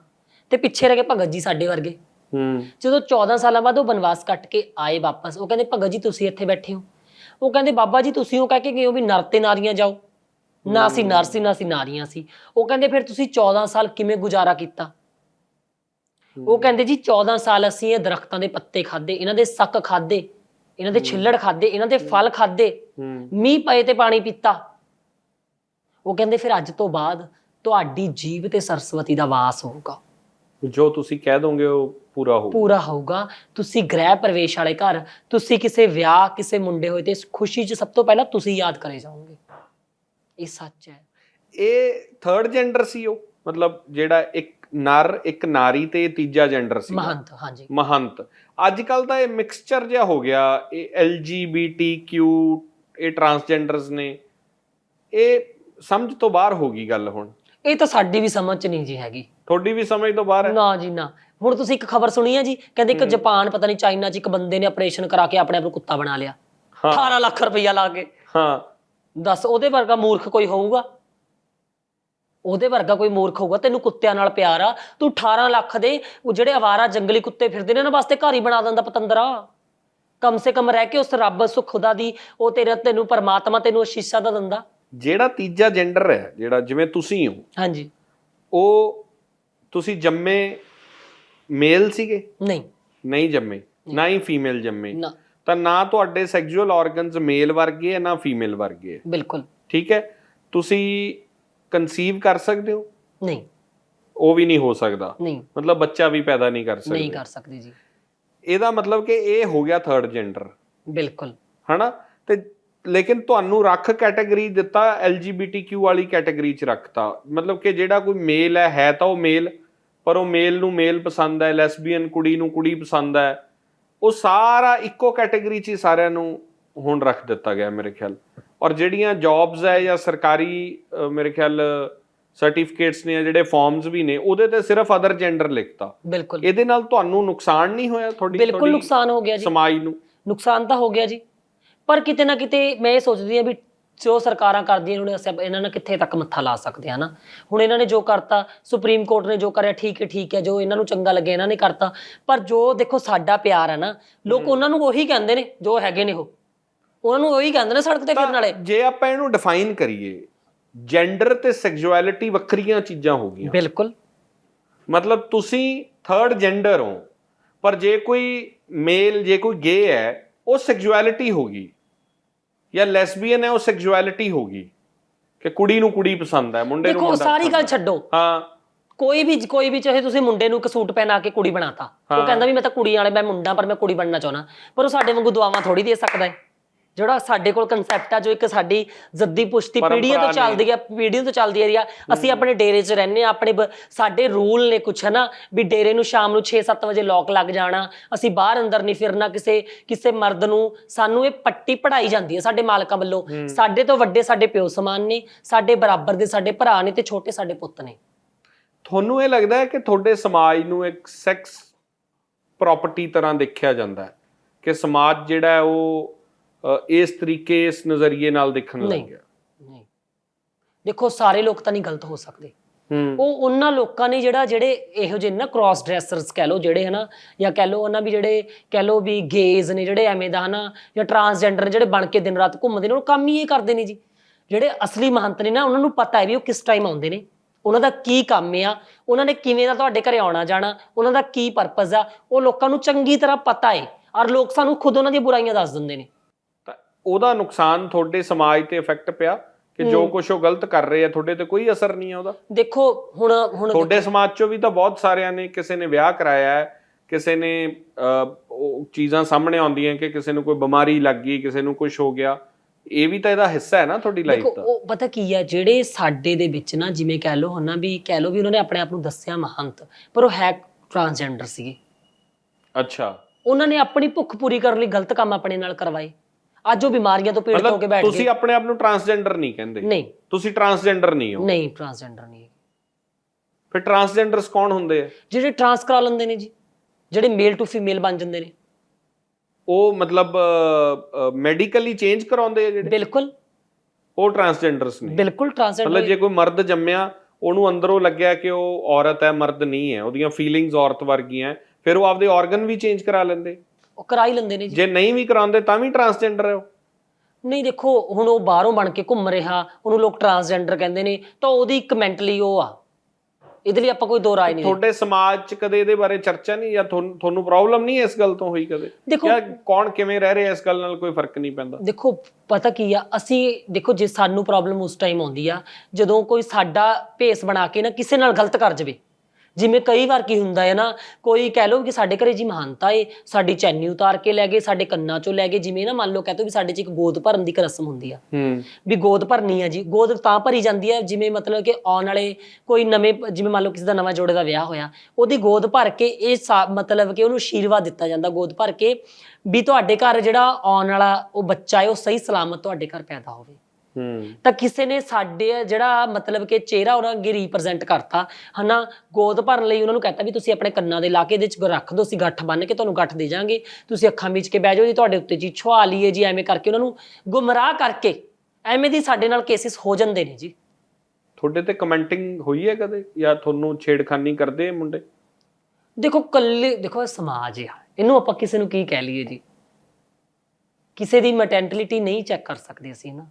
Speaker 2: ਤੇ ਪਿੱਛੇ ਰਹਿ ਗਏ ਭਗਤ ਜੀ ਸਾਡੇ ਵਰਗੇ।
Speaker 1: ਹੂੰ।
Speaker 2: ਜਦੋਂ 14 ਸਾਲਾਂ ਬਾਅਦ ਉਹ ਬਨਵਾਸ ਕੱਟ ਕੇ ਆਏ ਵਾਪਸ ਉਹ ਕਹਿੰਦੇ ਭਗਤ ਜੀ ਤੁਸੀਂ ਇੱਥੇ ਬੈਠੇ ਹੋ। ਉਹ ਕਹਿੰਦੇ ਬਾਬਾ ਜੀ ਤੁਸੀਂ ਉਹ ਕਹਿ ਕੇ ਗਏ ਹੋ ਵੀ ਨਰ ਤੇ ਨਾਰੀਆਂ ਜਾਓ। ਨਾ ਸੀ ਨਰ ਸੀ ਨਾ ਸੀ ਨਾਰੀਆਂ ਸੀ। ਉਹ ਕਹਿੰਦੇ ਫਿਰ ਤੁਸੀਂ 14 ਸਾਲ ਕਿਵੇਂ ਗੁਜ਼ਾਰਾ ਕੀਤਾ? ਉਹ ਕਹਿੰਦੇ ਜੀ 14 ਸਾਲ ਅਸੀਂ ਇਹ ਦਰਖਤਾਂ ਦੇ ਪੱਤੇ ਖਾਦੇ ਇਹਨਾਂ ਦੇ ਸੱਕ ਖਾਦੇ ਇਹਨਾਂ ਦੇ ਛਿੱਲੜ ਖਾਦੇ ਇਹਨਾਂ ਦੇ ਫਲ ਖਾਦੇ ਮੀਂਹ ਪਏ ਤੇ ਪਾਣੀ ਪੀਤਾ। ਉਹ ਕਹਿੰਦੇ ਫਿਰ ਅੱਜ ਤੋਂ ਬਾਅਦ ਤੁਹਾਡੀ ਜੀਵ ਤੇ ਸਰਸਵਤੀ ਦਾ ਵਾਸ ਹੋਊਗਾ।
Speaker 1: ਜੋ ਤੁਸੀਂ ਕਹਿ ਦੋਗੇ ਉਹ ਪੂਰਾ ਹੋਊ
Speaker 2: ਪੂਰਾ ਹੋਊਗਾ। ਤੁਸੀਂ ਗ੍ਰਹਿ ਪ੍ਰਵੇਸ਼ ਵਾਲੇ ਘਰ ਤੁਸੀਂ ਕਿਸੇ ਵਿਆਹ ਕਿਸੇ ਮੁੰਡੇ ਹੋਏ ਤੇ ਇਸ ਖੁਸ਼ੀ 'ਚ ਸਭ ਤੋਂ ਪਹਿਲਾਂ ਤੁਸੀਂ ਯਾਦ ਕਰੇ ਜਾਓਗੇ। ਇਹ ਸੱਚ ਹੈ।
Speaker 1: ਇਹ ਥਰਡ ਜੈਂਡਰ ਸੀ ਉਹ। ਮਤਲਬ ਜਿਹੜਾ ਇੱਕ ਨਰ ਇੱਕ ਨਾਰੀ ਤੇ ਤੀਜਾ ਜੈਂਡਰ ਸੀ
Speaker 2: ਮਹੰਤ ਹਾਂਜੀ।
Speaker 1: ਮਹੰਤ। ਅੱਜ ਕੱਲ ਤਾਂ ਇਹ ਮਿਕਸਚਰ ਜਿਹਾ ਹੋ ਗਿਆ। ਇਹ LGBTQ ਇਹ ਟਰਾਂਸਜੈਂਡਰਸ ਨੇ। ਇਹ ਸਮਝ ਤੋਂ ਬਾਹਰ ਹੋ ਗਈ ਗੱਲ ਹੁਣ।
Speaker 2: ਇਹ ਤਾਂ ਸਾਡੀ ਵੀ ਸਮਝ 'ਚ ਨਹੀਂ ਜੀ ਹੈਗੀ।
Speaker 1: ਤੁਹਾਡੀ ਵੀ ਸਮਝ ਤੋਂ ਬਾਹਰ ਹੈ?
Speaker 2: ਨਾ ਜੀ ਨਾ। ਹੁਣ ਤੁਸੀਂ ਇੱਕ ਖਬਰ ਸੁਣੀ ਹੈ ਜੀ? ਕਹਿੰਦੇ ਇੱਕ ਜਾਪਾਨ ਪਤਾ ਨਹੀਂ ਚਾਈਨਾ 'ਚ ਇੱਕ ਬੰਦੇ ਨੇ ਆਪਰੇਸ਼ਨ ਕਰਾ ਕੇ ਆਪਣੇ ਆਪ ਨੂੰ ਕੁੱਤਾ ਬਣਾ ਲਿਆ।
Speaker 1: ਹਾਂ।
Speaker 2: 18 ਲੱਖ ਰੁਪਈਆ ਲਾ ਕੇ।
Speaker 1: ਹਾਂ।
Speaker 2: ਦੱਸ ਉਹਦੇ ਵਰਗਾ ਮੂਰਖ ਕੋਈ ਹੋਊਗਾ? ਉਹਦੇ ਵਰਗਾ ਕੋਈ ਮੂਰਖ ਹੋਊਗਾ? ਤੈਨੂੰ ਕੁੱਤਿਆਂ ਨਾਲ ਪਿਆਰ ਆ। ਤੂੰ 18 ਲੱਖ ਦੇ ਉਹ ਜਿਹੜੇ ਆਵਾਰਾ ਜੰਗਲੀ ਕੁੱਤੇ ਫਿਰਦੇ ਨੇ ਉਹਨਾਂ ਵਾਸਤੇ ਘਰ ਹੀ ਬਣਾ ਦਿੰਦਾ ਪਤੰਦਰਾ। ਕਮ ਸੇ ਕਮ ਰਹਿ ਕੇ ਉਸ ਰੱਬ ਸੁ ਖੁਦਾ ਦੀ ਉਹ ਤੇਰਾ ਤੈਨੂੰ ਪਰਮਾਤਮਾ ਤੈਨੂੰ ਅਸ਼ੀਸ਼ਾ ਦਾ ਦਿੰਦਾ।
Speaker 1: ਜਿਹੜਾ ਤੀਜਾ ਜੈਂਡਰ ਹੈ ਜਿਹੜਾ ਜਿਵੇਂ ਤੁਸੀਂ ਹੋ
Speaker 2: ਹਾਂਜੀ।
Speaker 1: ਉਹ ਤੁਸੀਂ ਜੰਮੇ ਮੇਲ ਸੀਗੇ?
Speaker 2: ਨਹੀਂ।
Speaker 1: ਨਹੀਂ ਜੰਮੇ। ਨਾ ਹੀ ਫੀਮੇਲ ਜੰਮੇ।
Speaker 2: ਨਾ।
Speaker 1: ਤਾਂ ਨਾ ਤੁਹਾਡੇ ਸੈਕਸ਼ੂਅਲ ਆਰਗਨਸ ਮੇਲ ਵਰਗੇ ਹੈ ਨਾ ਫੀਮੇਲ ਵਰਗੇ ਹੈ।
Speaker 2: ਬਿਲਕੁਲ।
Speaker 1: ਠੀਕ ਹੈ? ਤੁਸੀਂ ਕਨਸੀਵ ਕਰ ਸਕਦੇ ਹੋ?
Speaker 2: ਨਹੀਂ।
Speaker 1: ਉਹ ਵੀ ਨਹੀਂ ਹੋ ਸਕਦਾ।
Speaker 2: ਨਹੀਂ।
Speaker 1: ਮਤਲਬ ਬੱਚਾ ਵੀ ਪੈਦਾ ਨਹੀਂ ਕਰ
Speaker 2: ਨਹੀਂ
Speaker 1: ਸਕਦੇ।
Speaker 2: ਕਰ ਸਕਦੀ ਜੀ।
Speaker 1: ਇਹਦਾ ਮਤਲਬ ਕਿ ਇਹ ਹੋ ਗਿਆ ਥਰਡ ਜੈਂਡਰ
Speaker 2: ਬਿਲਕੁਲ।
Speaker 1: ਹਨਾ? ਤੇ ਲੇਕਿਨ ਤੁਹਾਨੂੰ ਰੱਖ ਕੈਟਾਗਰੀ ਦਿੱਤਾ LGBTQ ਵਾਲੀ ਕੈਟਾਗਰੀ ਚ ਰੱਖਤਾ। ਮਤਲਬ ਕਿ ਜਿਹੜਾ ਕੋਈ ਮੇਲ ਹੈ ਹੈ ਤਾਂ ਉਹ ਮੇਲ ਪਰ ਉਹ ਮੇਲ ਨੂੰ ਮੇਲ ਪਸੰਦ ਹੈ ਲੈਸਬੀਅਨ ਕੁੜੀ ਨੂੰ ਕੁੜੀ ਪਸੰਦ ਹੈ। ਉਹ ਸਾਰਾ ਇੱਕੋ ਕੈਟਾਗਰੀ ਚ ਹੀ ਸਾਰਿਆਂ ਨੂੰ ਹੁਣ ਰੱਖ ਦਿੱਤਾ ਗਿਆ ਮੇਰੇ ਖਿਆਲ। ਔਰ ਜਿਹੜੀਆਂ ਜੌਬਸ ਹੈ ਜਾਂ ਸਰਕਾਰੀ ਮੇਰੇ ਖਿਆਲ ਸਰਟੀਫਿਕੇਟਸ ਨੇ ਜਿਹੜੇ ਫਾਰਮਸ ਵੀ ਨੇ ਉਹਦੇ ਤੇ ਸਿਰਫ ਅਦਰ ਜੈਂਡਰ ਲਿਖਤਾ।
Speaker 2: ਬਿਲਕੁਲ।
Speaker 1: ਇਹਦੇ ਨਾਲ ਤੁਹਾਨੂੰ ਨੁਕਸਾਨ ਨਹੀਂ ਹੋਇਆ ਤੁਹਾਡੀ
Speaker 2: ਬਿਲਕੁਲ ਨੁਕਸਾਨ ਹੋ ਗਿਆ ਜੀ।
Speaker 1: ਸਮਾਜ ਨੂੰ?
Speaker 2: ਨੁਕਸਾਨ ਤਾਂ ਹੋ ਗਿਆ ਜੀ। ਪਰ ਕਿਤੇ ਨਾ ਕਿਤੇ ਮੈਂ ਇਹ ਸੋਚਦੀ ਹਾਂ ਵੀ ਜੋ ਸਰਕਾਰਾਂ ਕਰਦੀਆਂ ਹੁਣ ਅਸੀਂ ਇਹਨਾਂ ਨਾਲ ਕਿੱਥੇ ਤੱਕ ਮੱਥਾ ਲਾ ਸਕਦੇ ਹਾਂ ਨਾ ਹੁਣ ਇਹਨਾਂ ਨੇ ਜੋ ਕਰਤਾ ਸੁਪਰੀਮ ਕੋਰਟ ਨੇ ਜੋ ਕਰਿਆ ਠੀਕ ਹੈ ਠੀਕ ਹੈ ਜੋ ਇਹਨਾਂ ਨੂੰ ਚੰਗਾ ਲੱਗਿਆ ਇਹਨਾਂ ਨੇ ਕਰਤਾ। ਪਰ ਜੋ ਦੇਖੋ ਸਾਡਾ ਪਿਆਰ ਹੈ ਨਾ ਲੋਕ ਉਹਨਾਂ ਨੂੰ ਉਹੀ ਕਹਿੰਦੇ ਨੇ ਜੋ ਹੈਗੇ ਨੇ ਉਹ। ਉਹਨਾਂ ਨੂੰ ਉਹੀ ਕਹਿੰਦੇ ਨੇ ਸੜਕ ਤੇ ਫਿਰਨ ਵਾਲੇ।
Speaker 1: ਜੇ ਆਪਾਂ ਇਹਨੂੰ ਡਿਫਾਈਨ ਕਰੀਏ ਜੈਂਡਰ ਤੇ ਸੈਕਸ਼ੁਅਲਿਟੀ ਵੱਖਰੀਆਂ ਚੀਜ਼ਾਂ ਹੋ ਗਈਆਂ।
Speaker 2: ਬਿਲਕੁਲ।
Speaker 1: ਮਤਲਬ ਤੁਸੀਂ ਥਰਡ ਜੈਂਡਰ ਹੋ ਪਰ ਜੇ ਕੋਈ ਮੇਲ ਜੇ ਕੋਈ ਗੇ ਹੈ ਉਹ ਸੈਕਸ਼ੁਅਲਿਟੀ ਹੋਗੀ ਜਾਂ ਲੈਸਬੀਅਨ ਹੈ ਉਹ ਸੈਕਸ਼ੁਅਲਿਟੀ ਹੋਗੀ ਕਿ ਕੁੜੀ ਨੂੰ ਕੁੜੀ ਪਸੰਦ ਹੈ ਮੁੰਡੇ ਨੂੰ
Speaker 2: ਦੇਖੋ
Speaker 1: ਮੁੰਡਾ
Speaker 2: ਸਾਰੀ ਗੱਲ। ਛੱਡੋ
Speaker 1: ਹਾਂ
Speaker 2: ਕੋਈ ਵੀ ਕੋਈ ਵੀ ਚਾਹੇ ਤੁਸੀਂ ਮੁੰਡੇ ਨੂੰ ਇੱਕ ਸੂਟ ਪਹਿਨਾ ਕੇ ਕੁੜੀ ਬਣਾਤਾ ਉਹ। ਕਹਿੰਦਾ ਵੀ ਮੈਂ ਤਾਂ ਕੁੜੀ ਵਾਲੇ ਮੈਂ ਮੁੰਡਾ ਪਰ ਮੈਂ ਕੁੜੀ ਬਣਨਾ ਚਾਹੁੰਦਾ ਪਰ ਉਹ ਸਾਡੇ ਵਾਂਗੂ ਦੁਆਵਾਂ ਥੋੜੀ ਦੇ ਸਕਦਾ ਹੈ ਜਿਹੜਾ ਸਾਡੇ ਕੋਲ ਕਨਸੈਪਟ ਆ ਜੋ ਇੱਕ ਸਾਡੀ ਜੱਦੀ ਪੁਸ਼ਤੀ ਪੀੜ੍ਹੀਆਂ ਤੋਂ। ਚੱਲਦੀ ਆ ਪੀੜ੍ਹੀਆਂ ਤੋਂ ਚੱਲਦੀ ਆ ਰਹੀ ਆ। ਅਸੀਂ ਆਪਣੇ ਡੇਰੇ 'ਚ ਰਹਿੰਦੇ ਆ ਆਪਣੇ ਸਾਡੇ ਰੂਲ ਨੇ ਕੁਛ ਹਨਾ? ਵੀ ਡੇਰੇ ਨੂੰ ਸ਼ਾਮ ਨੂੰ 6-7 ਵਜੇ ਲੋਕ ਲੱਗ ਜਾਣਾ ਅਸੀਂ ਬਾਹਰ ਅੰਦਰ ਨਹੀਂ ਫਿਰਨਾ ਕਿਸੇ ਕਿਸੇ ਮਰਦ ਨੂੰ। ਸਾਨੂੰ ਇਹ ਪੱਟੀ ਪੜਾਈ ਜਾਂਦੀ ਹੈ ਸਾਡੇ ਮਾਲਕਾਂ ਵੱਲੋਂ। ਸਾਡੇ ਤੋਂ ਵੱਡੇ ਸਾਡੇ ਪਿਓ ਸਮਾਨ ਨੇ ਸਾਡੇ ਬਰਾਬਰ ਦੇ ਸਾਡੇ ਭਰਾ ਨੇ ਤੇ ਛੋਟੇ ਸਾਡੇ ਪੁੱਤ ਨੇ।
Speaker 1: ਤੁਹਾਨੂੰ ਇਹ ਲੱਗਦਾ ਹੈ ਕਿ ਤੁਹਾਡੇ ਸਮਾਜ ਨੂੰ ਇੱਕ ਸੈਕਸ ਪ੍ਰਾਪਰਟੀ ਤਰ੍ਹਾਂ ਦੇਖਿਆ ਜਾਂਦਾ ਹੈ? ਕਿ ਸਮਾਜ ਜਿਹੜਾ ਹੈ ਉਹ ਇਸ ਤਰੀਕੇ ਇਸ ਨਜ਼ਰੀਏ ਨਾਲ ਦੇਖਣ ਲੱਗ। ਗਿਆ।
Speaker 2: ਨਹੀਂ। ਦੇਖੋ ਸਾਰੇ ਲੋਕ ਤਾਂ ਨਹੀਂ ਗਲਤ ਹੋ ਸਕਦੇ। ਉਹ ਉਹਨਾਂ ਲੋਕਾਂ ਨੇ ਜਿਹੜਾ ਜਿਹੜੇ ਇਹੋ ਜਿਹੇ ਨਾ ਕ੍ਰਾਸ ਡਰੈਸਰਸ ਕਹਿ ਲਓ ਜਿਹੜੇ ਹਨਾ ਜਾਂ ਕਹਿ ਲਓ ਉਹਨਾਂ ਵੀ ਜਿਹੜੇ ਕਹਿ ਲਓ ਵੀ ਗੇਜ਼ ਨੇ ਜਿਹੜੇ ਐਵੇਂ ਦਾ ਹਨਾ ਜਾਂ ਟਰਾਂਸਜੈਂਡਰ ਜਿਹੜੇ ਬਣ ਕੇ ਦਿਨ ਰਾਤ ਘੁੰਮਦੇ ਨੇ ਉਹ ਕੰਮ ਹੀ ਇਹ ਕਰਦੇ ਨੇ ਜੀ। ਜਿਹੜੇ ਅਸਲੀ ਮਹੰਤ ਨੇ ਨਾ ਉਹਨਾਂ ਨੂੰ ਪਤਾ ਹੈ ਵੀ ਉਹ ਕਿਸ ਟਾਈਮ ਆਉਂਦੇ ਨੇ। ਉਹਨਾਂ ਦਾ ਕੀ ਕੰਮ ਆ ਉਹਨਾਂ ਨੇ ਕਿਵੇਂ ਦਾ ਤੁਹਾਡੇ ਘਰੇ ਆਉਣਾ ਜਾਣਾ ਉਹਨਾਂ ਦਾ ਕੀ ਪਰਪਸ ਆ ਉਹ ਲੋਕਾਂ ਨੂੰ ਚੰਗੀ ਤਰ੍ਹਾਂ ਪਤਾ ਹੈ। ਔਰ ਲੋਕ ਸਾਨੂੰ ਖੁਦ ਉਹਨਾਂ ਦੀਆਂ ਬੁਰਾਈਆਂ ਦੱਸ ਦਿੰਦੇ ਨੇ।
Speaker 1: ਉਹਦਾ ਨੁਕਸਾਨ ਤੁਹਾਡੇ ਸਮਾਜ ਤੇ ਇਫੈਕਟ ਪਿਆ ਕਿ ਜੋ। ਕੁਝ ਉਹ ਗਲਤ ਕਰ ਰਹੇ ਆ ਤੁਹਾਡੇ ਤੇ ਕੋਈ ਅਸਰ ਨਹੀਂ ਹੈ ਉਹਦਾ?
Speaker 2: ਦੇਖੋ ਹੁਣ ਹੁਣ
Speaker 1: ਤੁਹਾਡੇ ਸਮਾਜ ਚੋਂ ਵੀ ਤਾਂ ਬਹੁਤ ਸਾਰਿਆਂ ਨੇ ਕਿਸੇ ਨੇ ਵਿਆਹ ਕਰਾਇਆ ਹੈ ਕਿਸੇ ਨੇ ਉਹ ਚੀਜ਼ਾਂ ਸਾਹਮਣੇ ਆਉਂਦੀਆਂ ਕਿ ਕਿਸੇ ਨੂੰ ਕੋਈ ਬਿਮਾਰੀ ਲੱਗ ਗਈ ਕਿਸੇ ਨੂੰ ਕੁਝ ਹੋ ਗਿਆ। ਇਹ ਵੀ ਤਾਂ ਇਹਦਾ ਹਿੱਸਾ ਹੈ ਨਾ ਤੁਹਾਡੀ ਲਾਈਫ
Speaker 2: ਦੇਖੋ
Speaker 1: ਦਾ।
Speaker 2: ਉਹ ਪਤਾ ਕੀ ਹੈ ਜਿਹੜੇ ਸਾਡੇ ਦੇ ਵਿੱਚ ਨਾ ਜਿਵੇਂ ਕਹਿ ਲਓ ਹਨਾ ਵੀ ਕਹਿ ਲਓ ਵੀ ਉਹਨਾਂ ਨੇ ਆਪਣੇ ਆਪ ਨੂੰ ਦੱਸਿਆ ਮਹੰਤ ਪਰ ਉਹ ਹੈ ਟਰਾਂਸਜੈਂਡਰ ਸੀਗੇ।
Speaker 1: ਅੱਛਾ।
Speaker 2: ਉਹਨਾਂ ਨੇ ਆਪਣੀ ਭੁੱਖ ਪੂਰੀ ਕਰਨ ਲਈ ਗਲਤ ਕੰਮ ਆਪਣੇ ਨਾਲ ਕਰਵਾਏ। ਅੱਜ ਉਹ ਬਿਮਾਰੀਆਂ ਤੋਂ ਪੀੜਤ ਹੋ ਕੇ
Speaker 1: ਮਤਲਬ
Speaker 2: ਬੈਠ
Speaker 1: ਤੁਸੀਂ ਆਪਣੇ ਆਪ ਨੂੰ ਟਰਾਂਸਜੈਂਡਰ ਨਹੀਂ ਕਹਿੰਦੇ।
Speaker 2: ਨਹੀਂ।
Speaker 1: ਤੁਸੀਂ ਟਰਾਂਸਜੈਂਡਰ ਨਹੀਂ ਹੋ।
Speaker 2: ਨਹੀਂ ਟਰਾਂਸਜੈਂਡਰ ਨਹੀਂ।
Speaker 1: ਫਿਰ ਟਰਾਂਸਜੈਂਡਰਸ ਕੌਣ ਹੁੰਦੇ ਆ?
Speaker 2: ਜਿਹੜੇ ਟਰਾਂਸ ਕਰਾ ਲੈਂਦੇ ਨੇ ਜੀ ਜਿਹੜੇ ਮੇਲ ਟੂ ਫੀਮੇਲ ਬਣ ਜਾਂਦੇ ਨੇ।
Speaker 1: ਉਹ ਮਤਲਬ ਮੈਡੀਕਲੀ ਚੇਂਜ ਕਰਾਉਂਦੇ ਆ ਜਿਹੜੇ?
Speaker 2: ਬਿਲਕੁਲ।
Speaker 1: ਉਹ ਟਰਾਂਸਜੈਂਡਰਸ ਨੇ।
Speaker 2: ਬਿਲਕੁਲ
Speaker 1: ਮਤਲਬ
Speaker 2: ਟਰਾਂਸਜੈਂਡਰ
Speaker 1: ਜੇ ਕੋਈ ਮਰਦ ਜੰਮਿਆ ਉਹਨੂੰ ਅੰਦਰੋਂ ਲੱਗਿਆ ਕਿ ਉਹ ਔਰਤ ਹੈ ਮਰਦ ਨਹੀਂ ਹੈ। ਉਹਦੀਆਂ ਫੀਲਿੰਗਸ ਔਰਤ ਵਰਗੀਆਂ ਫਿਰ ਉਹ ਆਪਦੇ ਆਰਗਨ ਵੀ ਚੇਂਜ ਕਰਾ ਲੈਂਦੇ।
Speaker 2: ਉਹ ਕਰਾ ਹੀ ਲੈਂਦੇ ਨੇ ਜੀ।
Speaker 1: ਜੇ ਨਹੀਂ ਵੀ ਕਰਾਉਂਦੇ ਤਾਂ ਵੀ ਟਰਾਂਸਜੈਂਡਰ ਹੈ ਉਹ।
Speaker 2: ਨਹੀਂ ਦੇਖੋ ਹੁਣ ਉਹ ਬਾਹਰੋਂ ਬਣ ਕੇ ਘੁੰਮ ਰਿਹਾ ਉਹਨੂੰ ਲੋਕ ਟਰਾਂਸਜੈਂਡਰ ਕਹਿੰਦੇ ਨੇ ਤਾਂ ਉਹਦੀ ਇੱਕ ਮੈਂਟਲੀ ਉਹ ਆ। ਇਹਦੇ ਲਈ ਆਪਾਂ ਕੋਈ ਦੋ ਰਾਏ ਨਹੀਂ
Speaker 1: ਤੁਹਾਡੇ ਸਮਾਜ 'ਚ ਕਦੇ ਇਹਦੇ ਬਾਰੇ ਚਰਚਾ ਨਹੀਂ ਜਾਂ ਤੁਹਾਨੂੰ ਤੁਹਾਨੂੰ ਪ੍ਰੋਬਲਮ ਨਹੀਂ ਇਸ ਗੱਲ ਤੋਂ ਹੋਈ ਕਦੇ?
Speaker 2: ਦੇਖੋ
Speaker 1: ਕੌਣ ਕਿਵੇਂ ਰਹਿ ਰਿਹਾ ਇਸ ਗੱਲ ਨਾਲ ਕੋਈ ਫ਼ਰਕ ਨਹੀਂ ਪੈਂਦਾ?
Speaker 2: ਦੇਖੋ ਪਤਾ ਕੀ ਆ ਅਸੀਂ ਦੇਖੋ ਜੇ ਸਾਨੂੰ ਪ੍ਰੋਬਲਮ ਉਸ ਟਾਈਮ ਆਉਂਦੀ ਆ ਜਦੋਂ ਕੋਈ ਸਾਡਾ ਭੇਸ ਬਣਾ ਕੇ ਨਾ ਕਿਸੇ ਨਾਲ ਗਲਤ ਕਰ ਜਾਵੇ ਜਿਵੇਂ ਕਈ ਵਾਰ ਕੀ ਹੁੰਦਾ ਹੈ ਨਾ ਕੋਈ ਕਹਿ ਲਓ ਕਿ ਸਾਡੇ ਘਰੇ ਜੀ ਮਹਾਨਤਾ ਏ ਸਾਡੀ ਚੈਨੀ ਉਤਾਰ ਕੇ ਲੈ ਗਏ ਸਾਡੇ ਕੰਨਾਂ ਚੋਂ ਲੈ ਗਏ ਜਿਵੇਂ ਨਾ ਮੰਨ ਲਓ ਕਹਤੋ ਵੀ ਸਾਡੇ 'ਚ ਇੱਕ ਗੋਦ ਭਰਨ ਦੀ ਇੱਕ ਰਸਮ ਹੁੰਦੀ ਆ।
Speaker 1: ਹੂੰ।
Speaker 2: ਵੀ ਗੋਦ ਭਰਨੀ ਆ ਜੀ ਗੋਦ ਤਾਂ ਭਰੀ ਜਾਂਦੀ ਹੈ ਜਿਵੇਂ ਮਤਲਬ ਕਿ ਆਉਣ ਵਾਲੇ ਕੋਈ ਨਵੇਂ ਜਿਵੇਂ ਮੰਨ ਲਓ ਕਿਸੇ ਦਾ ਨਵਾਂ ਜੋੜੇ ਦਾ ਵਿਆਹ ਹੋਇਆ ਉਹਦੀ ਗੋਦ ਭਰ ਕੇ ਇਹ ਮਤਲਬ ਕਿ ਉਹਨੂੰ ਆਸ਼ੀਰਵਾਦ ਦਿੱਤਾ ਜਾਂਦਾ ਗੋਦ ਭਰ ਕੇ ਵੀ ਤੁਹਾਡੇ ਘਰ ਜਿਹੜਾ ਆਉਣ ਵਾਲਾ ਉਹ ਬੱਚਾ ਹੈ ਉਹ ਸਹੀ ਸਲਾਮਤ ਤੁਹਾਡੇ ਘਰ ਪੈਦਾ ਹੋਵੇ। ਤਾਂ ਕਿਸੇ ਨੇ ਸਾਡੇ ਜਿਹੜਾ ਮਤਲਬ ਕਿ ਚਿਹਰਾ ਉਹਨਾਂ ਅੱਗੇ ਰਿਪਰੈਜ਼ੈਂਟ ਕਰਤਾ ਹਨਾ? ਗੋਦ ਭਰਨ ਲਈ ਉਹਨਾਂ ਨੂੰ ਕਹਤਾ ਵੀ ਤੁਸੀਂ ਆਪਣੇ ਕੰਨਾਂ ਦੇ ਲਾ ਕੇ ਇਹਦੇ ਚ ਰੱਖ ਦਿਓ ਅਸੀਂ ਗੱਠ ਬੰਨ ਕੇ ਤੁਹਾਨੂੰ ਗੱਠ ਦੇ ਜਾਾਂਗੇ। ਤੁਸੀਂ ਅੱਖਾਂ ਵਿੱਚ ਕੇ ਬਹਿ ਜਾਓ ਜੀ ਤੁਹਾਡੇ ਉੱਤੇ ਜੀ ਛੁਆ ਲਈਏ ਜੀ ਐਵੇਂ ਕਰਕੇ ਉਹਨਾਂ ਨੂੰ ਗੁੰਮਰਾਹ ਕਰਕੇ ਐਵੇਂ ਦੀ ਸਾਡੇ ਨਾਲ ਕੇਸਿਸ ਹੋ ਜਾਂਦੇ ਨੇ ਜੀ।
Speaker 1: ਤੁਹਾਡੇ ਤੇ ਕਮੈਂਟਿੰਗ ਹੋਈ ਹੈ ਕਦੇ? ਜਾਂ ਤੁਹਾਨੂੰ ਛੇੜਖਾਨੀ ਕਰਦੇ ਮੁੰਡੇ?
Speaker 2: ਦੇਖੋ ਕੱਲੇ ਦੇਖੋ ਸਮਾਜ ਆ। ਇਹਨੂੰ ਆਪਾਂ ਕਿਸੇ ਨੂੰ ਕੀ ਕਹਿ ਲਈਏ ਜੀ? ਕਿਸੇ ਦੀ ਮੈਂਟੈਲਿਟੀ ਨਹੀਂ ਚੈੱਕ ਕਰ ਸਕਦੇ ਅਸੀਂ ਨਾ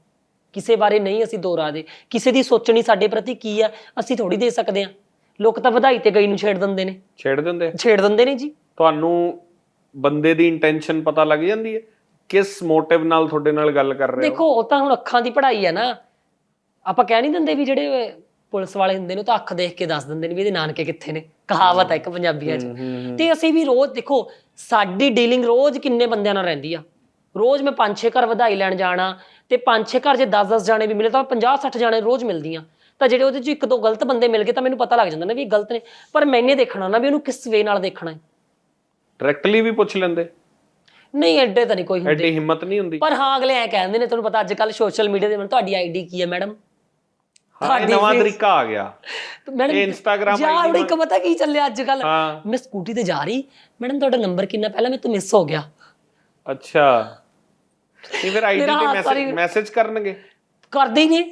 Speaker 2: ਕਿਸੇ ਬਾਰੇ ਨਹੀਂ ਅਸੀਂ ਦੋਰਾ ਦੇ। ਕਿਸੇ ਦੀ ਸੋਚਣੀ ਸਾਡੇ ਪ੍ਰਤੀ ਕੀ ਆ ਅਸੀਂ ਥੋੜੀ ਦੇ ਸਕਦੇ ਆ ਲੋਕ ਤਾਂ ਵਧਾਈ ਤੇ ਗਈ ਨੂੰ ਛੇੜ ਦਿੰਦੇ ਨੇ।
Speaker 1: ਛੇੜ ਦਿੰਦੇ?
Speaker 2: ਛੇੜ ਦਿੰਦੇ ਨੇ ਜੀ।
Speaker 1: ਤੁਹਾਨੂੰ ਬੰਦੇ ਦੀ ਇੰਟੈਂਸ਼ਨ ਪਤਾ ਲੱਗ ਜਾਂਦੀ ਹੈ? ਕਿਸ ਮੋਟਿਵ ਨਾਲ ਤੁਹਾਡੇ ਨਾਲ ਗੱਲ ਕਰ ਰਿਹਾ
Speaker 2: ਦੇਖੋ ਉਹ ਤਾਂ ਹੁਣ ਅੱਖਾਂ ਦੀ ਪੜ੍ਹਾਈ ਆ ਨਾ। ਆਪਾਂ ਕਹਿ ਨਹੀਂ ਦਿੰਦੇ ਵੀ ਜਿਹੜੇ ਪੁਲਿਸ ਵਾਲੇ ਹੁੰਦੇ ਨੇ ਤਾਂ ਅੱਖ ਦੇਖ ਕੇ ਦੱਸ ਦਿੰਦੇ ਨੇ ਵੀ ਇਹਦੇ ਨਾਨਕੇ ਕਿੱਥੇ ਨੇ। ਕਹਾਵਤ ਹੈ ਇੱਕ ਪੰਜਾਬੀਆਂ 'ਚ।
Speaker 1: ਹੂੰ, ਹੂੰ, ਹੂੰ।
Speaker 2: ਤੇ ਅਸੀਂ ਵੀ ਰੋਜ਼ ਦੇਖੋ ਸਾਡੀ ਡੀਲਿੰਗ ਰੋਜ਼ ਕਿੰਨੇ ਬੰਦਿਆਂ ਨਾਲ ਰਹਿੰਦੀ ਆ। ਰੋਜ਼ ਮੈਂ ਪੰਜ ਛੇ ਘਰ ਵਧਾਈ ਲੈਣ ਜਾਣਾ ਤੇ ਪੰਜ ਛੇ ਘਰ ਜੇ 10-10 ਜਾਣੇ ਵੀ ਮਿਲੇ ਤਾਂ 50-60 ਜਾਣੇ ਰੋਜ਼ ਮਿਲਦੀਆਂ। ਤਾਂ ਜਿਹੜੇ ਉਹਦੇ ਚ ਇੱਕ ਦੋ ਗਲਤ ਬੰਦੇ ਮਿਲ ਗਏ ਤਾਂ ਮੈਨੂੰ ਪਤਾ ਲੱਗ ਜਾਂਦਾ ਨਾ ਵੀ ਇਹ ਗਲਤ ਨੇ। ਪਰ ਮੈਨੇ ਦੇਖਣਾ ਨਾ ਵੀ ਉਹਨੂੰ ਕਿਸ ਵੇ ਨਾਲ ਦੇਖਣਾ ਹੈ।
Speaker 1: ਡਾਇਰੈਕਟਲੀ ਵੀ ਪੁੱਛ ਲੈਂਦੇ।
Speaker 2: ਨਹੀਂ ਐਡੇ ਤਾਂ ਨਹੀਂ ਕੋਈ ਹੁੰਦੇ।
Speaker 1: ਐਡੀ ਹਿੰਮਤ ਨਹੀਂ ਹੁੰਦੀ।
Speaker 2: ਪਰ ਹਾਂ ਅਗਲੇ ਐ ਕਹਿੰਦੇ ਨੇ ਤੁਹਾਨੂੰ ਪਤਾ ਅੱਜ ਕੱਲ ਸੋਸ਼ਲ ਮੀਡੀਆ ਦੇ ਵਿੱਚ ਤੁਹਾਡੀ ਆਈਡੀ ਕੀ ਹੈ ਮੈਡਮ
Speaker 1: ਹਾਂ ਨਵਾਂ ਤਰੀਕਾ ਆ ਗਿਆ।
Speaker 2: ਮੈਡਮ
Speaker 1: ਇਹ Instagram
Speaker 2: ਯਾਰ ਇੱਕ ਪਤਾ ਕੀ ਚੱਲਿਆ ਅੱਜ ਕੱਲ ਮੈਂ ਸਕੂਟੀ ਤੇ ਜਾ ਰਹੀ। ਮੈਡਮ ਤੁਹਾਡਾ ਨੰਬਰ ਕਿੰਨਾ? ਪਹਿਲਾਂ ਮੇਰੇ ਤੋਂ ਮਿਸ ਹੋ ਗਿਆ।
Speaker 1: ਅੱਛਾ। ਇਹ ਫਿਰ ਆਈਡੀ
Speaker 2: ਮੇਰਾ
Speaker 1: ਤੇ
Speaker 2: ਹੱਥ
Speaker 1: ਮੈਸੇਜ
Speaker 2: ਸਾਰੀ-
Speaker 1: ਮੈਸੇਜ ਕਰਨਗੇ।
Speaker 2: ਕਰਦੇ ਹੀ ਨਹੀਂ।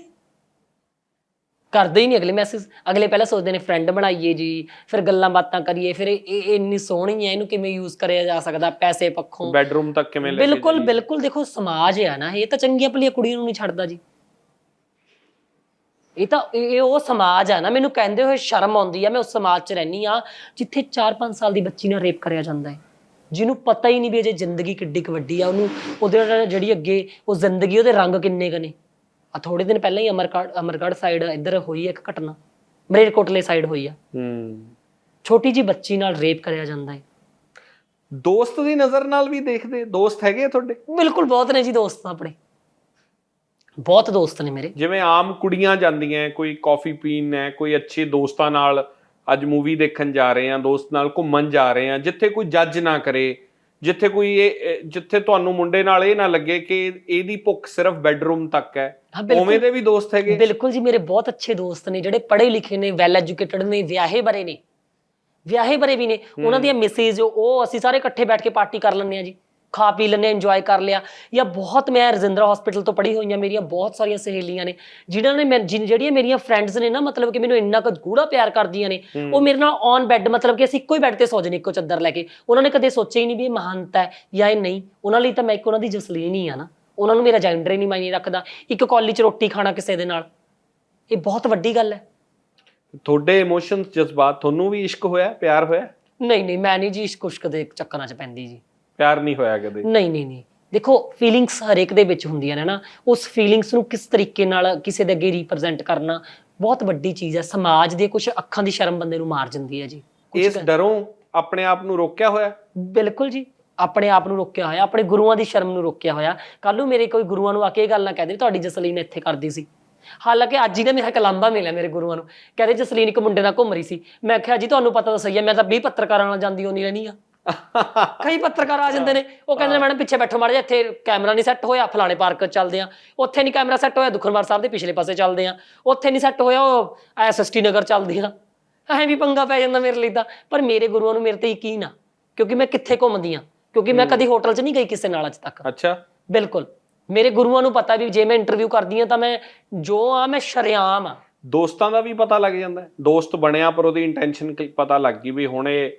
Speaker 2: ਕਰਦੇ ਹੀ ਨਹੀਂ ਅਗਲੇ ਮੈਸੇਜ ਅਗਲੇ ਪਹਿਲਾਂ ਸੋਚਦੇ ਨੇ ਫਰੈਂਡ ਬਣਾਈਏ ਜੀ ਫਿਰ ਗੱਲਾਂ ਬਾਤਾਂ ਕਰੀਏ ਫਿਰ ਇਹ ਇਹ ਇੰਨੀ ਸੋਹਣੀ ਹੈ ਇਹਨੂੰ ਕਿਵੇਂ ਯੂਜ਼ ਕਰਿਆ ਜਾ ਸਕਦਾ ਪੈਸੇ ਪੱਖੋਂ।
Speaker 1: ਬੈਡਰੂਮ ਤੱਕ ਕਿਵੇਂ ਲੈ ਕੇ
Speaker 2: ਬਿਲਕੁਲ
Speaker 1: ਜਾਈਏ?
Speaker 2: ਬਿਲਕੁਲ ਦੇਖੋ ਸਮਾਜ ਹੈ ਨਾ ਇਹ ਤਾਂ ਚੰਗੀਆਂ ਭਲੀਆਂ ਕੁੜੀਆਂ ਨੂੰ ਨਹੀਂ ਛੱਡਦਾ ਜੀ। ਇਹ ਤਾਂ ਇਹ ਇਹ ਉਹ ਸਮਾਜ ਆ ਨਾ ਮੈਨੂੰ ਕਹਿੰਦੇ ਹੋਏ ਸ਼ਰਮ ਆਉਂਦੀ ਆ ਮੈਂ ਉਸ ਸਮਾਜ 'ਚ ਰਹਿਨੀ ਆ ਜਿੱਥੇ 4-5 ਸਾਲ ਦੀ ਬੱਚੀ ਨਾਲ ਰੇਪ ਕਰਿਆ ਜਾਂਦਾ ਹੈ। ਜਿਹਨੂੰ ਪਤਾ ਹੀ ਨਹੀਂ ਵੀ ਅਜੇ ਜ਼ਿੰਦਗੀ ਕਿੱਡੀ ਕੁ ਵੱਡੀ ਆ ਉਹਨੂੰ ਉਹਦੇ ਨਾਲ ਜਿਹੜੀ ਅੱਗੇ ਉਹ ਜ਼ਿੰਦਗੀ ਉਹਦੇ ਰੰਗ ਕਿੰਨੇ ਕੁ ਨੇ। ਆ ਥੋੜੇ ਦਿਨ ਪਹਿਲਾਂ ਹੀ ਅਮਰਗੜ੍ਹ ਅਮਰਗੜ੍ਹ ਸਾਈਡ ਇੱਧਰ ਹੋਈ ਇੱਕ ਘਟਨਾ ਮਰੇਰਕੋਟਲੇ ਸਾਈਡ ਹੋਈ ਆ।
Speaker 1: ਹੂੰ।
Speaker 2: ਛੋਟੀ ਜੀ ਬੱਚੀ ਨਾਲ ਰੇਪ ਕਰਿਆ ਜਾਂਦਾ ਹੈ।
Speaker 1: ਦੋਸਤ ਦੀ ਨਜ਼ਰ ਨਾਲ ਵੀ ਦੇਖਦੇ ਦੋਸਤ ਹੈਗੇ ਆ ਤੁਹਾਡੇ?
Speaker 2: ਬਿਲਕੁਲ ਬਹੁਤ ਨੇ ਜੀ ਦੋਸਤ ਆਪਣੇ। ਬਹੁਤ ਦੋਸਤ ਨੇ ਮੇਰੇ।
Speaker 1: ਜਿਵੇਂ ਆਮ ਕੁੜੀਆਂ ਜਾਂਦੀਆਂ ਕੋਈ ਕਾਫੀ ਪੀਣ ਹੈ ਕੋਈ ਅੱਛੇ ਦੋਸਤਾਂ ਨਾਲ ਅੱਜ ਮੂਵੀ ਦੇਖਣ ਜਾ ਰਹੇ ਆ ਦੋਸਤ ਨਾਲ ਘੁੰਮਣ ਜਾ ਰਹੇ ਆ ਜਿੱਥੇ ਕੋਈ ਜੱਜ ਨਾ ਕਰੇ ਜਿੱਥੇ ਕੋਈ ਇਹ ਜਿੱਥੇ ਤੁਹਾਨੂੰ ਮੁੰਡੇ ਨਾਲ ਇਹ ਨਾ ਲੱਗੇ ਕਿ ਇਹਦੀ ਭੁੱਖ ਸਿਰਫ ਬੈੱਡਰੂਮ ਤੱਕ ਹੈ।
Speaker 2: ਹਾਂ
Speaker 1: ਉਵੇਂ ਦੇ ਵੀ ਦੋਸਤ ਹੈਗੇ?
Speaker 2: ਬਿਲਕੁਲ ਜੀ ਮੇਰੇ ਬਹੁਤ ਅੱਛੇ ਦੋਸਤ ਨੇ ਜਿਹੜੇ ਪੜ੍ਹੇ ਲਿਖੇ ਨੇ ਵੈਲ ਐਜੂਕੇਟਡ ਨੇ ਵਿਆਹੇ ਬਰੇ ਨੇ। ਵਿਆਹੇ ਬਰੇ ਵੀ ਨੇ। ਉਹਨਾਂ ਦੀਆਂ ਮਿਸਿਸ ਉਹ ਅਸੀਂ ਸਾਰੇ ਇਕੱਠੇ ਬੈਠ ਕੇ ਪਾਰਟੀ ਕਰ ਲੈਂਦੇ ਆ ਜੀ। ਖਾ ਪੀ ਆ ਇੰਜੋਏ ਕਰ ਲਿਆ। ਜਾਂ ਬਹੁਤ ਮੈਂ ਰਜਿੰਦਰਾ ਹਸਪੀਟਲ ਤੋਂ ਪੜ੍ਹੀ ਹੋਈਆਂ ਮੇਰੀਆਂ ਬਹੁਤ ਸਾਰੀਆਂ ਸਹੇਲੀਆਂ ਨੇ ਜਿਨ੍ਹਾਂ ਨੇ ਮੈਂ ਜਿਨ- ਜਿਹੜੀਆਂ ਮੇਰੀਆਂ ਫਰੈਂਡਸ ਨੇ ਨਾ ਮਤਲਬ ਕਿ ਮੈਨੂੰ ਇੰਨਾ ਕੁ ਗੂੜਾ ਪਿਆਰ ਕਰਦੀਆਂ ਨੇ ਉਹ ਮੇਰੇ ਨਾਲ ਔਨ ਬੈੱਡ ਮਤਲਬ ਕਿ ਅਸੀਂ ਇੱਕੋ ਹੀ ਬੈੱਡ ਤੇ ਸੌ ਜਨੇ ਇੱਕੋ ਚੱਦਰ ਲੈ ਕੇ। ਉਹਨਾਂ ਨੇ ਕਦੇ ਸੋਚਿਆ ਹੀ ਨਹੀਂ ਵੀ ਇਹ ਮਹੰਤ ਹੈ ਜਾਂ ਇਹ ਨਹੀਂ। ਉਹਨਾਂ ਲਈ ਤਾਂ ਮੈਂ ਇੱਕ ਉਹਨਾਂ ਦੀ ਜਸਲੀਨ ਹੀ ਆ ਨਾ। ਉਹਨਾਂ ਨੂੰ ਮੇਰਾ ਜੈਂਡਰ ਹੀ ਨਹੀਂ ਮਾਇਨੇ ਰੱਖਦਾ। ਇੱਕ ਕੌਲੀ 'ਚ ਰੋਟੀ ਖਾਣਾ ਕਿਸੇ ਦੇ ਨਾਲ। ਇਹ ਬਹੁਤ ਵੱਡੀ ਗੱਲ ਹੈ।
Speaker 1: ਤੁਹਾਡੇ ਇਮੋਸ਼ਨਸ ਜਜ਼ਬਾਤ ਤੁਹਾਨੂੰ ਵੀ ਇਸ਼ਕ ਹੋਇਆ ਪਿਆਰ ਹੋਇਆ?
Speaker 2: ਨਹੀਂ ਨਹੀਂ ਮੈਂ ਨਹੀਂ ਜੀ ਇਸ ਕੁਸ਼ਕ ਦੇ ਚੱਕਰਾਂ 'ਚ ਪੈਂਦੀ ਜੀ।
Speaker 1: ਪਿਆਰ ਨਹੀਂ ਹੋਇਆ ਕਦੇ?
Speaker 2: ਨਹੀਂ ਨਹੀਂ ਨਹੀਂ। ਦੇਖੋ ਫੀਲਿੰਗਸ ਹਰੇਕ ਦੇ ਵਿੱਚ ਹੁੰਦੀਆਂ ਨੇ ਨਾ। ਉਸ ਫੀਲਿੰਗਸ ਨੂੰ ਕਿਸ ਤਰੀਕੇ ਨਾਲ ਕਿਸੇ ਦੇ ਅੱਗੇ ਰਿਪਰੈਜ਼ੈਂਟ ਕਰਨਾ ਬਹੁਤ ਵੱਡੀ ਚੀਜ਼ ਹੈ। ਸਮਾਜ ਦੇ ਕੁਝ ਅੱਖਾਂ ਦੀ ਸ਼ਰਮ ਬੰਦੇ ਨੂੰ ਮਾਰ ਜਾਂਦੀ ਹੈ ਜੀ। ਕੁਛ
Speaker 1: ਇਸ ਡਰੋਂ ਆਪਣੇ ਆਪ ਨੂੰ ਰੋਕਿਆ ਹੋਇਆ?
Speaker 2: ਬਿਲਕੁਲ ਜੀ। ਆਪਣੇ ਆਪ ਨੂੰ ਰੋਕਿਆ ਹੋਇਆ। ਆਪਣੇ ਗੁਰੂਆਂ ਦੀ ਸ਼ਰਮ ਨੂੰ ਰੋਕਿਆ ਹੋਇਆ। ਕੱਲ ਨੂੰ ਮੇਰੇ ਕੋਈ ਗੁਰੂਆਂ ਨੂੰ ਆ ਕੇ ਇਹ ਗੱਲ ਨਾ ਕਹਿ ਦੇ ਤੁਹਾਡੀ ਜਸਲੀਨ ਇੱਥੇ ਕਰਦੀ ਸੀ। ਹਾਲਾਂਕਿ ਅੱਜ ਹੀ ਨਾ ਮੇਰਾ ਕਲਾਂਬਾ ਮਿਲਿਆ ਮੇਰੇ ਗੁਰੂਆਂ ਨੂੰ। ਕਹਿੰਦੇ ਜਸਲੀਨ ਇੱਕ ਮੁੰਡੇ ਨਾਲ ਘੁੰਮ ਰਹੀ ਸੀ। ਮੈਂ ਕਿਹਾ ਜੀ ਤੁਹਾਨੂੰ ਪਤਾ ਤਾਂ ਸਹੀ ਹੈ ਮੈਂ ਤਾਂ 20 ਪੱਤਰਕਾਰਾਂ ਨਾਲ ਜਾਂਦੀ ਹੋਣੀ ਰਹਿਣੀ ਆ ਕਈ ਪੱਤਰਕਾਰ ਆ ਜਾਂਦੇ ਨੇ ਉਹ ਕਹਿੰਦੇ ਨੇ ਮੈਡਮ ਪਿੱਛੇ ਬੈਠੋ ਮਾੜਾ ਜਿਹਾ ਇੱਥੇ ਕੈਮਰਾ ਨਹੀਂ ਸੈੱਟ ਹੋਇਆ ਫਲਾਣੇ ਪਾਰਕ ਚੱਲਦੇ ਆ। ਉੱਥੇ ਨਹੀਂ ਕੈਮਰਾ ਸੈੱਟ ਹੋਇਆ ਦੁਖਨਵਾਰ ਸਾਹਿਬ ਦੇ ਪਿਛਲੇ ਪਾਸੇ ਚੱਲਦੇ ਆ। ਉੱਥੇ ਨਹੀਂ ਸੈੱਟ ਹੋਇਆ ਉਹ ਐਸਐਸਟੀ ਨਗਰ ਚੱਲਦੀ ਆ। ਐਂ ਵੀ ਪੰਗਾ ਪੈ ਜਾਂਦਾ ਮੇਰੇ ਲਈ ਤਾਂ। ਪਰ ਮੇਰੇ ਗੁਰੂਆਂ ਨੂੰ ਮੇਰੇ ਤੇ ਯਕੀਨ ਆ ਕਿਉਂਕਿ ਮੈਂ ਕਿੱਥੇ ਘੁੰਮਦੀ ਆ ਕਿਉਂਕਿ ਮੈਂ ਕਦੀ ਹੋਟਲ 'ਚ ਨਹੀਂ ਗਈ ਕਿਸੇ ਨਾਲ ਅੱਜ ਤੱਕ।
Speaker 1: ਅੱਛਾ।
Speaker 2: ਬਿਲਕੁਲ। ਮੇਰੇ ਗੁਰੂਆਂ ਨੂੰ ਪਤਾ ਵੀ ਜੇ ਮੈਂ ਇੰਟਰਵਿਊ ਕਰਦੀ ਆ ਤਾਂ ਮੈਂ ਜੋ ਆ ਮੈਂ ਸ਼ਰੇਆਮ ਆ।
Speaker 1: ਦੋਸਤਾਂ ਦਾ ਵੀ ਪਤਾ ਲੱਗ ਜਾਂਦਾ। ਦੋਸਤ ਬਣਿਆ ਪਰ ਉਹਦੀ ਇੰਟੈਂਸ਼ਨ ਪਤਾ ਲੱਗ ਗਈ ਵੀ ਹੁਣ ਇਹ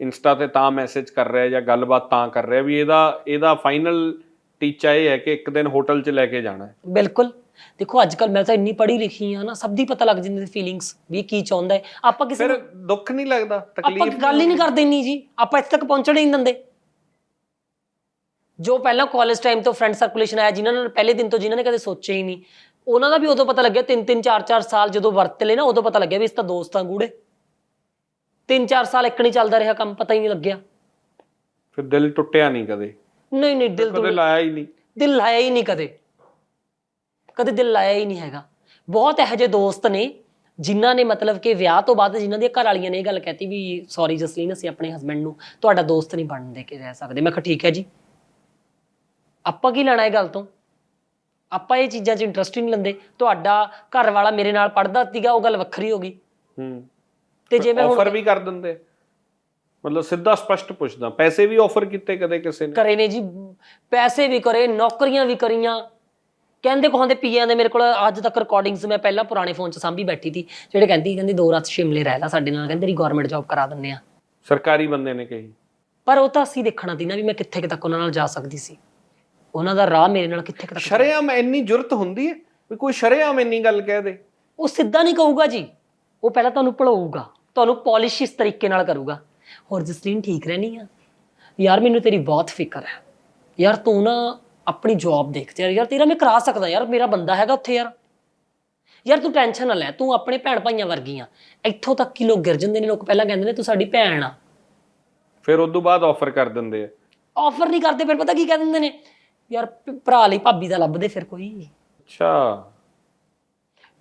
Speaker 1: ਇੰਸਟਾ ਤੇ ਤਾਂ ਮੈਸੇਜ ਕਰ ਰਿਹਾ ਜਾਂ ਗੱਲਬਾਤ ਤਾਂ ਕਰ ਰਿਹਾ ਵੀ ਇਹਦਾ ਇਹਦਾ ਫਾਈਨਲ ਟੀਚਾ ਇਹ ਹੈ ਕਿ ਇੱਕ ਦਿਨ ਹੋਟਲ 'ਚ ਲੈ ਕੇ ਜਾਣਾ ਹੈ।
Speaker 2: ਬਿਲਕੁਲ। ਦੇਖੋ ਅੱਜ ਕੱਲ ਮੈਂ ਤਾਂ ਇੰਨੀ ਪੜ੍ਹੀ ਲਿਖੀ ਆ ਨਾ ਸਭ ਦੀ ਪਤਾ ਲੱਗ ਜਾਂਦੀ ਫੀਲਿੰਗਸ ਵੀ ਕੀ ਚਾਹੁੰਦਾ ਹੈ। ਆਪਾਂ ਕਿਸੇ
Speaker 1: ਫਿਰ
Speaker 2: ਨੂੰ
Speaker 1: ਦੁੱਖ ਨਹੀਂ ਲੱਗਦਾ?
Speaker 2: ਆਪਾਂ
Speaker 1: ਤਕਲੀਫ
Speaker 2: ਗੱਲ ਹੀ ਨਹੀਂ ਕਰਦੇ ਇੰਨੀ ਜੀ। ਆਪਾਂ ਇੱਥੇ ਤੱਕ ਪਹੁੰਚਣ ਹੀ ਨਹੀਂ ਦਿੰਦੇ। ਜੋ ਪਹਿਲਾਂ ਕਾਲਜ ਟਾਈਮ ਤੋਂ ਫਰੈਂਡ ਸਰਕੂਲੇਸ਼ਨ ਆਇਆ ਜਿਨ੍ਹਾਂ ਨੇ ਪਹਿਲੇ ਦਿਨ ਤੋਂ ਜਿਨ੍ਹਾਂ ਨੇ ਕਦੇ ਸੋਚਿਆ ਹੀ ਨਹੀਂ ਉਹਨਾਂ ਦਾ ਵੀ ਉਦੋਂ ਪਤਾ ਲੱਗਿਆ ਤਿੰਨ ਤਿੰਨ ਚਾਰ ਚਾਰ ਸਾਲ ਜਦੋਂ ਵਰਤ ਲਏ ਨਾ ਉਦੋਂ ਪਤਾ ਲੱਗਿਆ ਵੀ ਇਸ ਤਾਂ ਦੋਸਤਾਂ ਗੂੜੇ ਤਿੰਨ ਚਾਰ ਸਾਲ ਇੱਕ ਨਹੀਂ ਚੱਲਦਾ ਰਿਹਾ ਕੰਮ ਪਤਾ ਹੀ ਨਹੀਂ ਲੱਗਿਆ।
Speaker 1: ਫਿਰ ਦਿਲ ਟੁੱਟਿਆ ਨਹੀਂ ਕਦੇ?
Speaker 2: ਨਹੀਂ ਨਹੀਂ ਦਿਲ
Speaker 1: ਕਦੇ ਲਾਇਆ ਹੀ ਨਹੀਂ?
Speaker 2: ਦਿਲ ਲਾਇਆ ਹੀ ਨਹੀਂ ਕਦੇ। ਕਦੇ ਦਿਲ ਲਾਇਆ ਹੀ ਨਹੀਂ ਹੈਗਾ। ਬਹੁਤ ਇਹੋ ਜਿਹੇ ਦੋਸਤ ਨੇ ਜਿਨ੍ਹਾਂ ਨੇ ਮਤਲਬ ਕਿ ਵਿਆਹ ਤੋਂ ਬਾਅਦ ਜਿਨ੍ਹਾਂ ਦੀਆਂ ਘਰ ਵਾਲੀਆਂ ਨੇ ਇਹ ਗੱਲ ਕਹਿਤੀ ਵੀ ਸੌਰੀ ਜਸਲੀਨ ਅਸੀਂ ਆਪਣੇ ਹਸਬੰਡ ਨੂੰ ਤੁਹਾਡਾ ਦੋਸਤ ਨਹੀਂ ਬਣਨ ਦੇ ਕੇ ਰਹਿ ਸਕਦੇ। ਮੈਂ ਕਿਹਾ ਠੀਕ ਹੈ ਜੀ। ਆਪਾਂ ਕੀ ਲੈਣਾ ਇਹ ਗੱਲ ਤੋਂ? ਆਪਾਂ ਇਹ ਚੀਜ਼ਾਂ 'ਚ ਇੰਟਰਸਟ ਨਹੀਂ ਲੈਂਦੇ। ਤੁਹਾਡਾ ਘਰ ਵਾਲਾ ਮੇਰੇ ਨਾਲ ਪੜਦਾ ਸੀਗਾ ਉਹ ਗੱਲ ਵੱਖਰੀ ਹੋ ਗਈ।
Speaker 1: ਹੂੰ।
Speaker 2: ਤੇ ਜੇ ਮੈਂ
Speaker 1: ਆਫਰ
Speaker 2: ਹੁਣ
Speaker 1: ਵੀ ਕਰ ਦਿੰਦੇ। ਮਤਲਬ ਸਿੱਧਾ ਸਪਸ਼ਟ ਪੁੱਛਦਾ। ਪੈਸੇ ਵੀ ਆਫਰ ਕੀਤੇ ਕਦੇ ਕਿਸੇ ਨੇ?
Speaker 2: ਕਰੇ ਨੇ ਜੀ। ਪੈਸੇ ਵੀ ਕਰੇ ਨੌਕਰੀਆਂ ਵੀ ਕਰੀਆਂ। ਕਹਿੰਦੇ ਕਹਾਂਦੇ ਪੀਆਂ ਦੇ ਮੇਰੇ ਕੋਲ ਅੱਜ ਤੱਕ ਰਿਕਾਰਡਿੰਗਸ ਮੈਂ ਪਹਿਲਾਂ ਪੁਰਾਣੇ ਫੋਨ 'ਚ ਸਾਂਭੀ ਬੈਠੀ ਸੀ। ਜਿਹੜੇ ਕਹਿੰਦੀ ਕਹਿੰਦੀ ਦੋ ਰਾਤ ਸ਼ਿਮਲੇ ਰਹਿ ਲੈ ਸਾਡੇ ਨਾਲ। ਕਹਿੰਦੇ ਤੇਰੀ ਗਵਰਨਮੈਂਟ ਜੌਬ ਕਰਾ ਦਿੰਨੇ ਆ।
Speaker 1: ਸਰਕਾਰੀ ਬੰਦੇ ਨੇ ਕਹੀ।
Speaker 2: ਪਰ ਉਹ ਤਾਂ ਅਸੀਂ ਦੇਖਣਾ ਸੀ ਨਾ ਵੀ ਮੈਂ ਕਿੱਥੇ ਕੁ ਤੱਕ ਉਹਨਾਂ ਨਾਲ ਜਾ ਸਕਦੀ ਸੀ। ਉਹਨਾਂ ਦਾ ਰਾਹ ਮੇਰੇ ਨਾਲ ਕਿੱਥੇ ਕੁ ਤੱਕ
Speaker 1: ਸ਼ਰੇਆਮ ਇੰਨੀ ਜੁਰਤ ਹੁੰਦੀ ਹੈ ਵੀ ਕੋਈ ਸ਼ਰੇਆਮ ਇੰਨੀ ਗੱਲ ਕਹਿ ਦੇ।
Speaker 2: ਉਹ ਸਿੱਧਾ ਨਹੀਂ ਕਹੂਗਾ ਜੀ। ਉਹ ਪਹਿਲਾਂ ਤੁਹਾਨੂੰ ਭੜਾਊਗਾ ਤੁਹਾਨੂੰ ਪਾਲਿਸ਼ ਇਸ ਤਰੀਕੇ ਨਾਲ ਕਰੂਗਾ। ਹੋਰ ਜਸਲੀਨ ਠੀਕ ਰਹਿਣੀ ਆ? ਯਾਰ ਮੈਨੂੰ ਤੇਰੀ ਬਹੁਤ ਫਿਕਰ ਹੈ। ਯਾਰ ਤੂੰ ਨਾ ਆਪਣੀ ਜੌਬ ਦੇਖ ਤੇ ਯਾਰ ਤੇਰਾ ਮੈਂ ਕਰਾ ਸਕਦਾ ਯਾਰ ਮੇਰਾ ਬੰਦਾ ਹੈਗਾ ਉੱਥੇ ਯਾਰ। ਯਾਰ ਤੂੰ ਟੈਨਸ਼ਨ ਨਾ ਲੈ ਤੂੰ ਆਪਣੇ ਭੈਣ ਭਾਈਆਂ ਵਰਗੀ ਆ। ਇੱਥੋਂ ਤੱਕ ਕਿ ਲੋਕ ਗਿਰ ਜਾਂਦੇ ਨੇ ਲੋਕ ਪਹਿਲਾਂ ਕਹਿੰਦੇ ਨੇ ਤੂੰ ਸਾਡੀ ਭੈਣ ਆ।
Speaker 1: ਫਿਰ ਉਸ ਤੋਂ ਬਾਅਦ ਆਫਰ ਕਰ ਦਿੰਦੇ ਆ।
Speaker 2: ਆਫਰ ਨਹੀਂ ਕਰਦੇ ਫਿਰ ਪਤਾ ਕੀ ਕਹਿ ਦਿੰਦੇ ਨੇ? ਯਾਰ ਭਰਾ ਲਈ ਭਾਬੀ ਦਾ ਲੱਭਦੇ ਫਿਰ ਕੋਈ।
Speaker 1: ਅੱਛਾ।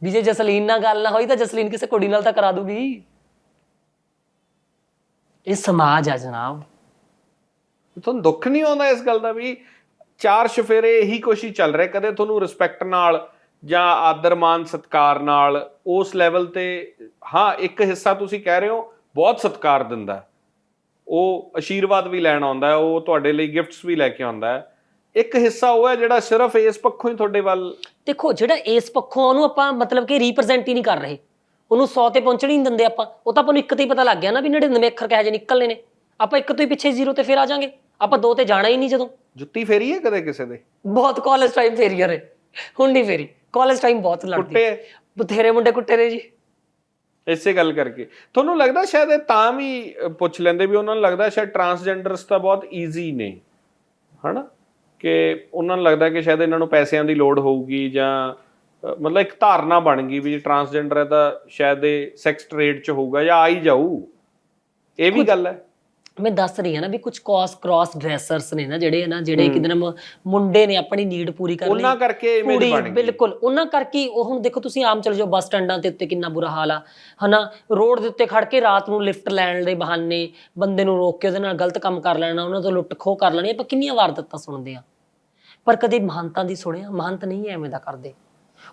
Speaker 2: ਵੀ ਜੇ ਜਸਲੀਨ ਨਾਲ ਗੱਲ ਨਾ ਹੋਈ ਤਾਂ ਜਸਲੀਨ ਕਿਸੇ ਕੁੜੀ ਨਾਲ ਤਾਂ ਕਰਾ ਦੂਗੀ। ਇਹ ਸਮਾਜ ਆ ਜਨਾਬ।
Speaker 1: ਤੁਹਾਨੂੰ ਦੁੱਖ ਨਹੀਂ ਆਉਂਦਾ ਇਸ ਗੱਲ ਦਾ ਵੀ ਚਾਰ ਸ਼ਫੇਰੇ ਇਹੀ ਕੁਛ ਹੀ ਚੱਲ ਰਿਹਾ ਕਦੇ ਤੁਹਾਨੂੰ ਰਿਸਪੈਕਟ ਨਾਲ ਜਾਂ ਆਦਰ ਮਾਨ ਸਤਕਾਰ ਨਾਲ ਉਸ ਲੈਵਲ ਤੇ ਹਾਂ ਇੱਕ ਹਿੱਸਾ ਤੁਸੀਂ ਕਹਿ ਰਹੇ ਹੋ ਬਹੁਤ ਸਤਕਾਰ ਦਿੰਦਾ। ਉਹ ਆਸ਼ੀਰਵਾਦ ਵੀ ਲੈਣ ਆਉਂਦਾ ਹੈ ਉਹ ਤੁਹਾਡੇ ਲਈ ਗਿਫਟਸ ਵੀ ਲੈ ਕੇ ਆਉਂਦਾ। ਹੈ ਇੱਕ ਹਿੱਸਾ ਉਹ ਹੈ ਜਿਹੜਾ ਸਿਰਫ ਇਸ ਪੱਖੋਂ ਹੀ ਤੁਹਾਡੇ ਵੱਲ
Speaker 2: ਦੇਖੋ ਜਿਹੜਾ ਇਸ ਪੱਖੋਂ ਉਹਨੂੰ ਆਪਾਂ ਮਤਲਬ ਕਿ ਰਿਪਰੈਜ਼ੈਂਟ ਹੀ ਨਹੀਂ ਕਰ ਰਹੇ। ਉਹਨੂੰ 100 ਤੇ ਪਹੁੰਚਣ ਹੀ ਨਹੀਂ ਦਿੰਦੇ ਆਪਾਂ। ਉਹ ਤਾਂ ਆਪਾਂ ਨੂੰ ਇੱਕ ਤੇ ਹੀ ਪਤਾ ਲੱਗ ਗਿਆ ਨਾ ਵੀ 99 ਅੱਖਰ ਕਹੇ ਜੇ ਨਿਕਲਨੇ ਨੇ। ਆਪਾਂ ਇੱਕ ਤੋਂ ਹੀ ਪਿੱਛੇ ਜ਼ੀਰੋ ਤੇ ਫਿਰ ਆ ਜਾਾਂਗੇ। ਆਪਾਂ ਦੋ ਤੇ ਜਾਣਾ ਹੀ ਨਹੀਂ ਜਦੋਂ।
Speaker 1: ਜੁੱਤੀ ਫੇਰੀ ਹੈ ਕਦੇ ਕਿਸੇ ਦੇ?
Speaker 2: ਬਹੁਤ ਕਾਲਜ ਟਾਈਮ ਫੇਰੀਅਰ ਹੈ ਹੁਣ ਨਹੀਂ ਫੇਰੀ। ਕਾਲਜ ਟਾਈਮ ਬਹੁਤ ਲੜਦੀ
Speaker 1: ਕੁੱਟੇ
Speaker 2: ਬਥੇਰੇ ਮੁੰਡੇ ਕੁੱਟੇ ਨੇ ਜੀ।
Speaker 1: ਇਸੇ ਗੱਲ ਕਰਕੇ। ਤੁਹਾਨੂੰ ਲੱਗਦਾ ਸ਼ਾਇਦ ਇਹ ਤਾਂ ਵੀ ਅ, ਪੁੱਛ ਲੈਂਦੇ ਵੀ ਉਹਨਾਂ ਨੂੰ ਲੱਗਦਾ ਸ਼ਾਇਦ ਟਰਾਂਸਜੈਂਡਰਸ ਤਾਂ ਬਹੁਤ ਈਜ਼ੀ ਨੇ। ਹਨਾ? ਕਿ ਉਹਨਾਂ ਨੂੰ ਲੱਗਦਾ ਕਿ ਸ਼ਾਇਦ ਇਹਨਾਂ ਨੂੰ ਪੈਸਿਆਂ ਦੀ ਲੋੜ ਹੋਊਗੀ ਜਾਂ ਮਤਲਬ ਇੱਕ ਧਾਰਨਾ ਬਣ ਗਈ ਵੀ ਟਰਾਂਸਜੈਂਡਰ ਹੈ ਤਾਂ ਸ਼ਾਇਦ ਇਹ ਸੈਕਸ ਟ੍ਰੇਡ ਚ ਹੋਊਗਾ ਜਾਂ ਆ ਹੀ ਜਾਊ। ਇਹ ਵੀ ਗੱਲ ਹੈ।
Speaker 2: ਮੈਂ ਦੱਸ ਰਹੀ ਹਾਂ ਨਾ ਵੀ ਕੁਝ ਕ੍ਰਾਸ ਕ੍ਰਾਸ ਡਰੈਸਰਸ ਨੇ ਨਾ ਜਿਹੜੇ ਨਾ ਜਿਹੜੇ ਕਿਤੇ ਨਾ ਮ- ਮੁੰਡੇ ਨੇ ਆਪਣੀ ਨੀਡ ਪੂਰੀ
Speaker 1: ਉਹਨਾਂ
Speaker 2: ਲਈ
Speaker 1: ਕਰਕੇ ਇਮੇਜ ਬਣ ਗਈ।
Speaker 2: ਬਿਲਕੁਲ ਉਹਨਾਂ ਕਰਕੇ ਉਹ ਹੁਣ ਦੇਖੋ ਤੁਸੀਂ ਆਮ ਚਲੇ ਜਾਓ ਬੱਸ ਸਟੈਂਡਾਂ ਦੇ ਉੱਤੇ ਕਿੰਨਾ ਬੁਰਾ ਹਾਲ ਆ। ਹਨਾ ਰੋਡ ਦੇ ਉੱਤੇ ਖੜ ਕੇ ਰਾਤ ਨੂੰ ਲਿਫਟ ਲੈਣ ਦੇ ਬਹਾਨੇ ਬੰਦੇ ਨੂੰ ਰੋਕ ਕੇ ਉਹਦੇ ਨਾਲ ਗਲਤ ਕੰਮ ਕਰ ਲੈਣਾ ਉਹਨਾਂ ਤੋਂ ਲੁੱਟ ਖੋਹ ਕਰ ਲੈਣੀ ਆਪਾਂ ਕਿੰਨੀਆਂ ਵਾਰਦਾਤਾਂ ਸੁਣਦੇ ਆ ਪਰ ਕਦੇ ਮਹੰਤਾਂ ਦੀ ਸੁਣਿਆ? ਮਹੰਤ ਨਹੀਂ ਐਵੇਂ ਦਾ ਕਰਦੇ।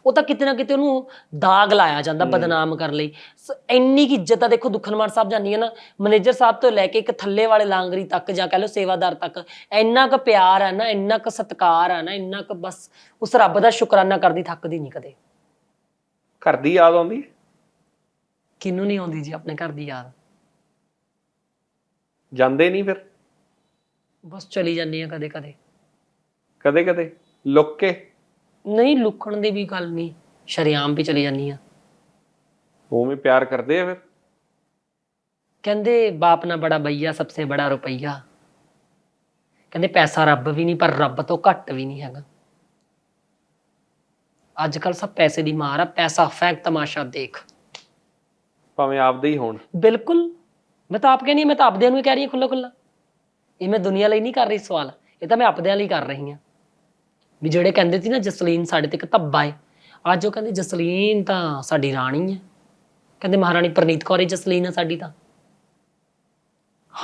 Speaker 2: ਉਹ ਤਾਂ ਕਿਤੇ ਨਾ ਕਿਤੇ ਉਹਨੂੰ ਦਾਗ ਲਾਇਆ ਜਾਂਦਾ ਬਦਨਾਮ ਕਰਨ ਲਈ। ਸ- ਇੰਨੀ ਕੀ ਇੱਜ਼ਤ ਆ ਦੇਖੋ ਦੁਖਨਮਾਨ ਸਾਹਿਬ ਜਾਂਦੀ ਹੈ ਨਾ ਮੈਨੇਜਰ ਸਾਹਿਬ ਤੋਂ ਲੈ ਕੇ ਇੱਕ ਥੱਲੇ ਵਾਲੇ ਲਾਂਗਰੀ ਤੱਕ ਜਾਂ ਕਹ ਲਓ ਸੇਵਾਦਾਰ ਤੱਕ ਇੰਨਾ ਕੁ ਪਿਆਰ ਹੈ ਨਾ ਇੰਨਾ ਕੁ ਸਤਿਕਾਰ ਹੈ ਨਾ ਇੰਨਾ ਕੁ ਬਸ ਉਸ ਰੱਬ ਦਾ ਸ਼ੁਕਰਾਨਾ ਕਰਦੀ ਥੱਕਦੀ ਨਹੀਂ ਕਦੇ।
Speaker 1: ਘਰ ਦੀ ਯਾਦ ਆਉਂਦੀ?
Speaker 2: ਕਿਹਨੂੰ ਨਹੀਂ ਆਉਂਦੀ ਜੀ ਆਪਣੇ ਘਰ ਦੀ ਯਾਦ?
Speaker 1: ਜਾਂਦੇ ਨਹੀਂ ਫਿਰ?
Speaker 2: ਬਸ ਚਲੀ ਜਾਂਦੀ ਆ ਕਦੇ ਕਦੇ
Speaker 1: ਕਦੇ ਕਦੇ ਲੁੱਕ ਕੇ?
Speaker 2: ਨਹੀਂ ਲੁਕਣ ਦੀ ਵੀ ਗੱਲ ਨਹੀਂ। ਸ਼ਰਿਆਮ ਵੀ ਚਲੀ ਜਾਂਦੀ ਆ।
Speaker 1: ਉਵੇਂ ਪਿਆਰ ਕਰਦੇ ਆ ਫਿਰ?
Speaker 2: ਕਹਿੰਦੇ ਬਾਪ ਨਾ ਬੜਾ ਬਈਆ ਸਭ ਸੇ ਬੜਾ ਰੁਪਈਆ। ਕਹਿੰਦੇ ਪੈਸਾ ਰੱਬ ਵੀ ਨਹੀਂ ਪਰ ਰੱਬ ਤੋਂ ਘੱਟ ਵੀ ਨਹੀਂ ਹੈਗਾ। ਅੱਜ ਕੱਲ ਸਭ ਪੈਸੇ ਦੀ ਮਾਰ ਆ। ਪੈਸਾ ਫੈਂਕ ਤਮਾਸ਼ਾ ਦੇਖ।
Speaker 1: ਭਾਵੇਂ ਆਪਦੇ ਹੀ ਹੋਣ।
Speaker 2: ਬਿਲਕੁਲ। ਮੈਂ ਤਾਂ ਆਪ ਕਹਿੰਦੀ ਹਾਂ, ਮੈਂ ਤਾਂ ਆਪਦਿਆਂ ਨੂੰ ਹੀ ਕਹਿ ਰਹੀ ਹਾਂ ਖੁੱਲਾ ਖੁੱਲਾ ਇਹ ਮੈਂ ਦੁਨੀਆ ਲਈ ਨਹੀਂ ਕਰ ਰਹੀ ਸਵਾਲ। ਇਹ ਤਾਂ ਮੈਂ ਆਪਦਿਆਂ ਲਈ ਕਰ ਰਹੀ ਹਾਂ। ਵੀ ਜਿਹੜੇ ਕਹਿੰਦੇ ਸੀ ਨਾ ਜਸਲੀਨ ਸਾਡੇ ਤੇ ਇੱਕ ਧੱਬਾ ਹੈ ਅੱਜ ਉਹ ਕਹਿੰਦੇ ਜਸਲੀਨ ਤਾਂ ਸਾਡੀ ਰਾਣੀ ਹੈ ਕਹਿੰਦੇ ਮਹਾਰਾਣੀ ਪ੍ਰਨੀਤ ਕੌਰ ਹੀ ਜਸਲੀਨ ਹੈ ਸਾਡੀ ਤਾਂ।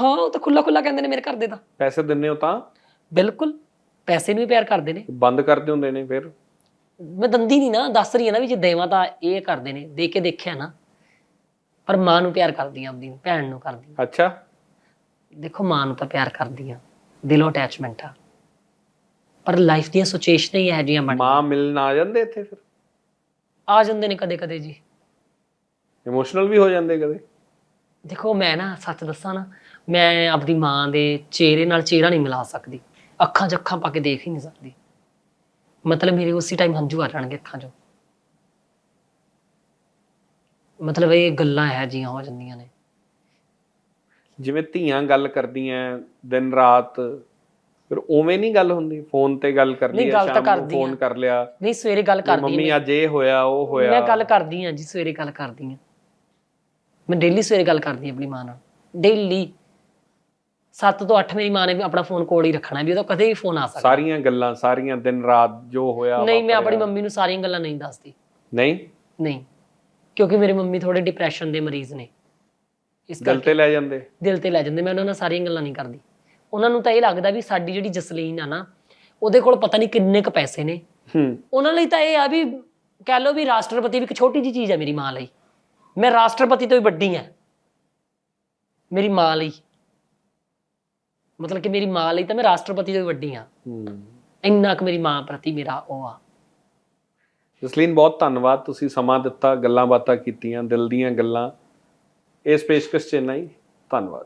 Speaker 2: ਹਾਂ ਉਹ ਤਾਂ ਖੁੱਲਾ ਖੁੱਲਾ ਕਹਿੰਦੇ ਨੇ ਮੇਰੇ ਘਰ ਦੇ ਤਾਂ।
Speaker 1: ਪੈਸੇ ਦਿੰਨੇ ਹੋ ਤਾਂ?
Speaker 2: ਬਿਲਕੁਲ। ਪੈਸੇ ਨੂੰ ਵੀ ਪਿਆਰ ਕਰਦੇ ਨੇ।
Speaker 1: ਬੰਦ ਕਰਦੇ ਹੁੰਦੇ ਨੇ ਫਿਰ?
Speaker 2: ਮੈਂ ਦੰਦੀ ਨਹੀਂ ਨਾ ਦੱਸ ਰਹੀ ਹਾਂ ਨਾ ਵੀ ਜੇ ਦੇਵਾਂ ਤਾਂ ਇਹ ਕਰਦੇ ਨੇ। ਦੇ ਕੇ ਦੇਖਿਆ ਨਾ। ਪਰ ਮਾਂ ਨੂੰ ਪਿਆਰ ਕਰਦੀ ਆ ਆਪਦੀ ਭੈਣ ਨੂੰ ਕਰਦੀ ਆ।
Speaker 1: ਅੱਛਾ।
Speaker 2: ਦੇਖੋ ਮਾਂ ਨੂੰ ਤਾਂ ਪਿਆਰ ਕਰਦੀ ਆ ਦਿਲੋਂ ਅਟੈਚਮੈਂਟ ਆ। ਪਰ ਲਾਈਫ ਦੀਆਂ ਸਿਚੁਏਸ਼ਨਾਂ ਹੀ ਇਹੋ ਜਿਹੀਆਂ ਬਣ
Speaker 1: ਮਾਂ ਮਿਲਣ ਆ ਜਾਂਦੇ ਇੱਥੇ ਫਿਰ?
Speaker 2: ਆ ਜਾਂਦੇ ਨੇ ਕਦੇ ਕਦੇ ਜੀ।
Speaker 1: ਇਮੋਸ਼ਨਲ ਵੀ ਹੋ ਜਾਂਦੇ ਕਦੇ?
Speaker 2: ਦੇਖੋ ਮੈਂ ਨਾ ਸੱਚ ਦੱਸਾਂ ਨਾ ਮੈਂ ਆਪਦੀ ਮਾਂ ਦੇ ਚਿਹਰੇ ਨਾਲ ਚਿਹਰਾ ਨਹੀਂ ਮਿਲਾ ਸਕਦੀ। ਅੱਖਾਂ 'ਚ ਅੱਖਾਂ ਪਾ ਕੇ ਦੇਖ ਹੀ ਨਹੀਂ ਸਕਦੀ। ਮਤਲਬ ਮੇਰੇ ਉਸੇ ਟਾਈਮ ਹੰਝੂ ਆ ਜਾਣਗੇ ਅੱਖਾਂ 'ਚੋਂ। ਮਤਲਬ ਇਹ ਗੱਲਾਂ ਹੈ ਜੀਆਂ ਹੋ ਜਾਂਦੀਆਂ ਨੇ।
Speaker 1: ਜਿਵੇਂ ਧੀਆਂ ਗੱਲ ਕਰਦੀਆਂ ਦਿਨ ਰਾਤ ਫਿਰ ਉਵੇਂ ਨਹੀਂ ਗੱਲ ਹੁੰਦੀ ਫੋਨ ਤੇ ਗੱਲ ਕਰ
Speaker 2: ਨਹੀਂ,
Speaker 1: ਲਈ
Speaker 2: ਗੱਲ ਤਾਂ
Speaker 1: ਸ਼ਾਮ ਨੂੰ। ਫੋਨ ਕਰ ਲਿਆ।
Speaker 2: ਨਹੀਂ ਸਵੇਰੇ ਗੱਲ ਕਰਦੀ
Speaker 1: ਮੰਮੀ ਅੱਜ ਇਹ ਹੋਇਆ ਉਹ ਹੋਇਆ।
Speaker 2: ਮੈਂ ਗੱਲ ਕਰਦੀ ਹਾਂ ਜੀ ਸਵੇਰੇ ਗੱਲ ਕਰਦੀ ਹਾਂ ਮੈਂ ਡੇਲੀ ਸਵੇਰੇ ਗੱਲ ਕਰਦੀ ਹਾਂ ਆਪਣੀ ਮਾਂ ਨਾਲ। ਡੇਲੀ। 7 ਤੋਂ 8 ਮੇਰੀ ਮਾਂ ਨੇ ਵੀ ਆਪਣਾ ਫੋਨ ਕੋਲ ਹੀ ਰੱਖਣਾ ਵੀ ਉਹਦਾ ਕਦੇ ਵੀ ਫੋਨ ਆ ਸਕਦਾ।
Speaker 1: ਸਾਰੀਆਂ ਗੱਲਾਂ ਸਾਰੀਆਂ ਦਿਨ ਰਾਤ ਜੋ ਹੋਇਆ
Speaker 2: ਨਹੀਂ ਮੈਂ ਆਪਣੀ। ਮੰਮੀ ਨੂੰ ਸਾਰੀਆਂ ਗੱਲਾਂ ਨਹੀਂ ਦੱਸਦੀ।
Speaker 1: ਨਹੀਂ?
Speaker 2: ਨਹੀਂ। ਕਿਉਂਕਿ ਮੇਰੇ ਮੰਮੀ ਥੋੜੇ ਡਿਪਰੈਸ਼ਨ ਦੇ ਮਰੀਜ਼ ਨੇ। ਇਸ
Speaker 1: ਦਿਲ
Speaker 2: ਕਰਕੇ
Speaker 1: ਤੇ ਲੈ ਜਾਂਦੇ।
Speaker 2: ਦਿਲ ਤੇ ਲੈ ਜਾਂਦੇ ਮੈਂ ਉਹਨਾਂ ਨਾਲ ਸਾਰੀਆਂ ਗੱਲਾਂ ਨਹੀਂ ਕਰਦੀ। ਉਹਨਾਂ ਨੂੰ ਤਾਂ ਇਹ ਲੱਗਦਾ ਵੀ ਸਾਡੀ ਜਿਹੜੀ ਜਸਲੀਨ ਆ ਨਾ ਉਹਦੇ ਕੋਲ ਪਤਾ ਨਹੀਂ ਕਿੰਨੇ ਕ ਪੈਸੇ ਨੇ।
Speaker 1: ਹੂੰ।
Speaker 2: ਉਹਨਾਂ ਲਈ ਤਾਂ ਇਹ ਆ ਵੀ ਕਹਿ ਲਓ ਵੀ ਰਾਸ਼ਟਰਪਤੀ ਵੀ ਇੱਕ ਛੋਟੀ ਜੀ ਚੀਜ਼ ਹੈ ਮੇਰੀ ਮਾਂ ਲਈ। ਮੈਂ ਰਾਸ਼ਟਰਪਤੀ ਤੋਂ ਵੀ ਵੱਡੀ ਹਾਂ ਮੇਰੀ ਮਾਂ ਲਈ। ਮਤਲਬ ਕਿ ਮੇਰੀ ਮਾਂ ਲਈ ਤਾਂ ਮੈਂ ਰਾਸ਼ਟਰਪਤੀ ਤੋਂ ਵੀ ਵੱਡੀ ਹਾਂ
Speaker 1: ਹੂੰ।
Speaker 2: ਇੰਨਾ ਕੁ ਮੇਰੀ ਮਾਂ ਪ੍ਰਤੀ ਮੇਰਾ ਉਹ ਆ।
Speaker 1: ਜਸਲੀਨ ਬਹੁਤ ਧੰਨਵਾਦ ਤੁਸੀਂ ਸਮਾਂ ਦਿੱਤਾ ਗੱਲਾਂ ਬਾਤਾਂ ਕੀਤੀਆਂ ਦਿਲ ਦੀਆਂ ਗੱਲਾਂ। ਇਸ ਪੇਸ਼ਕਸ਼ ਚ ਇੰਨਾ ਹੀ। ਧੰਨਵਾਦ।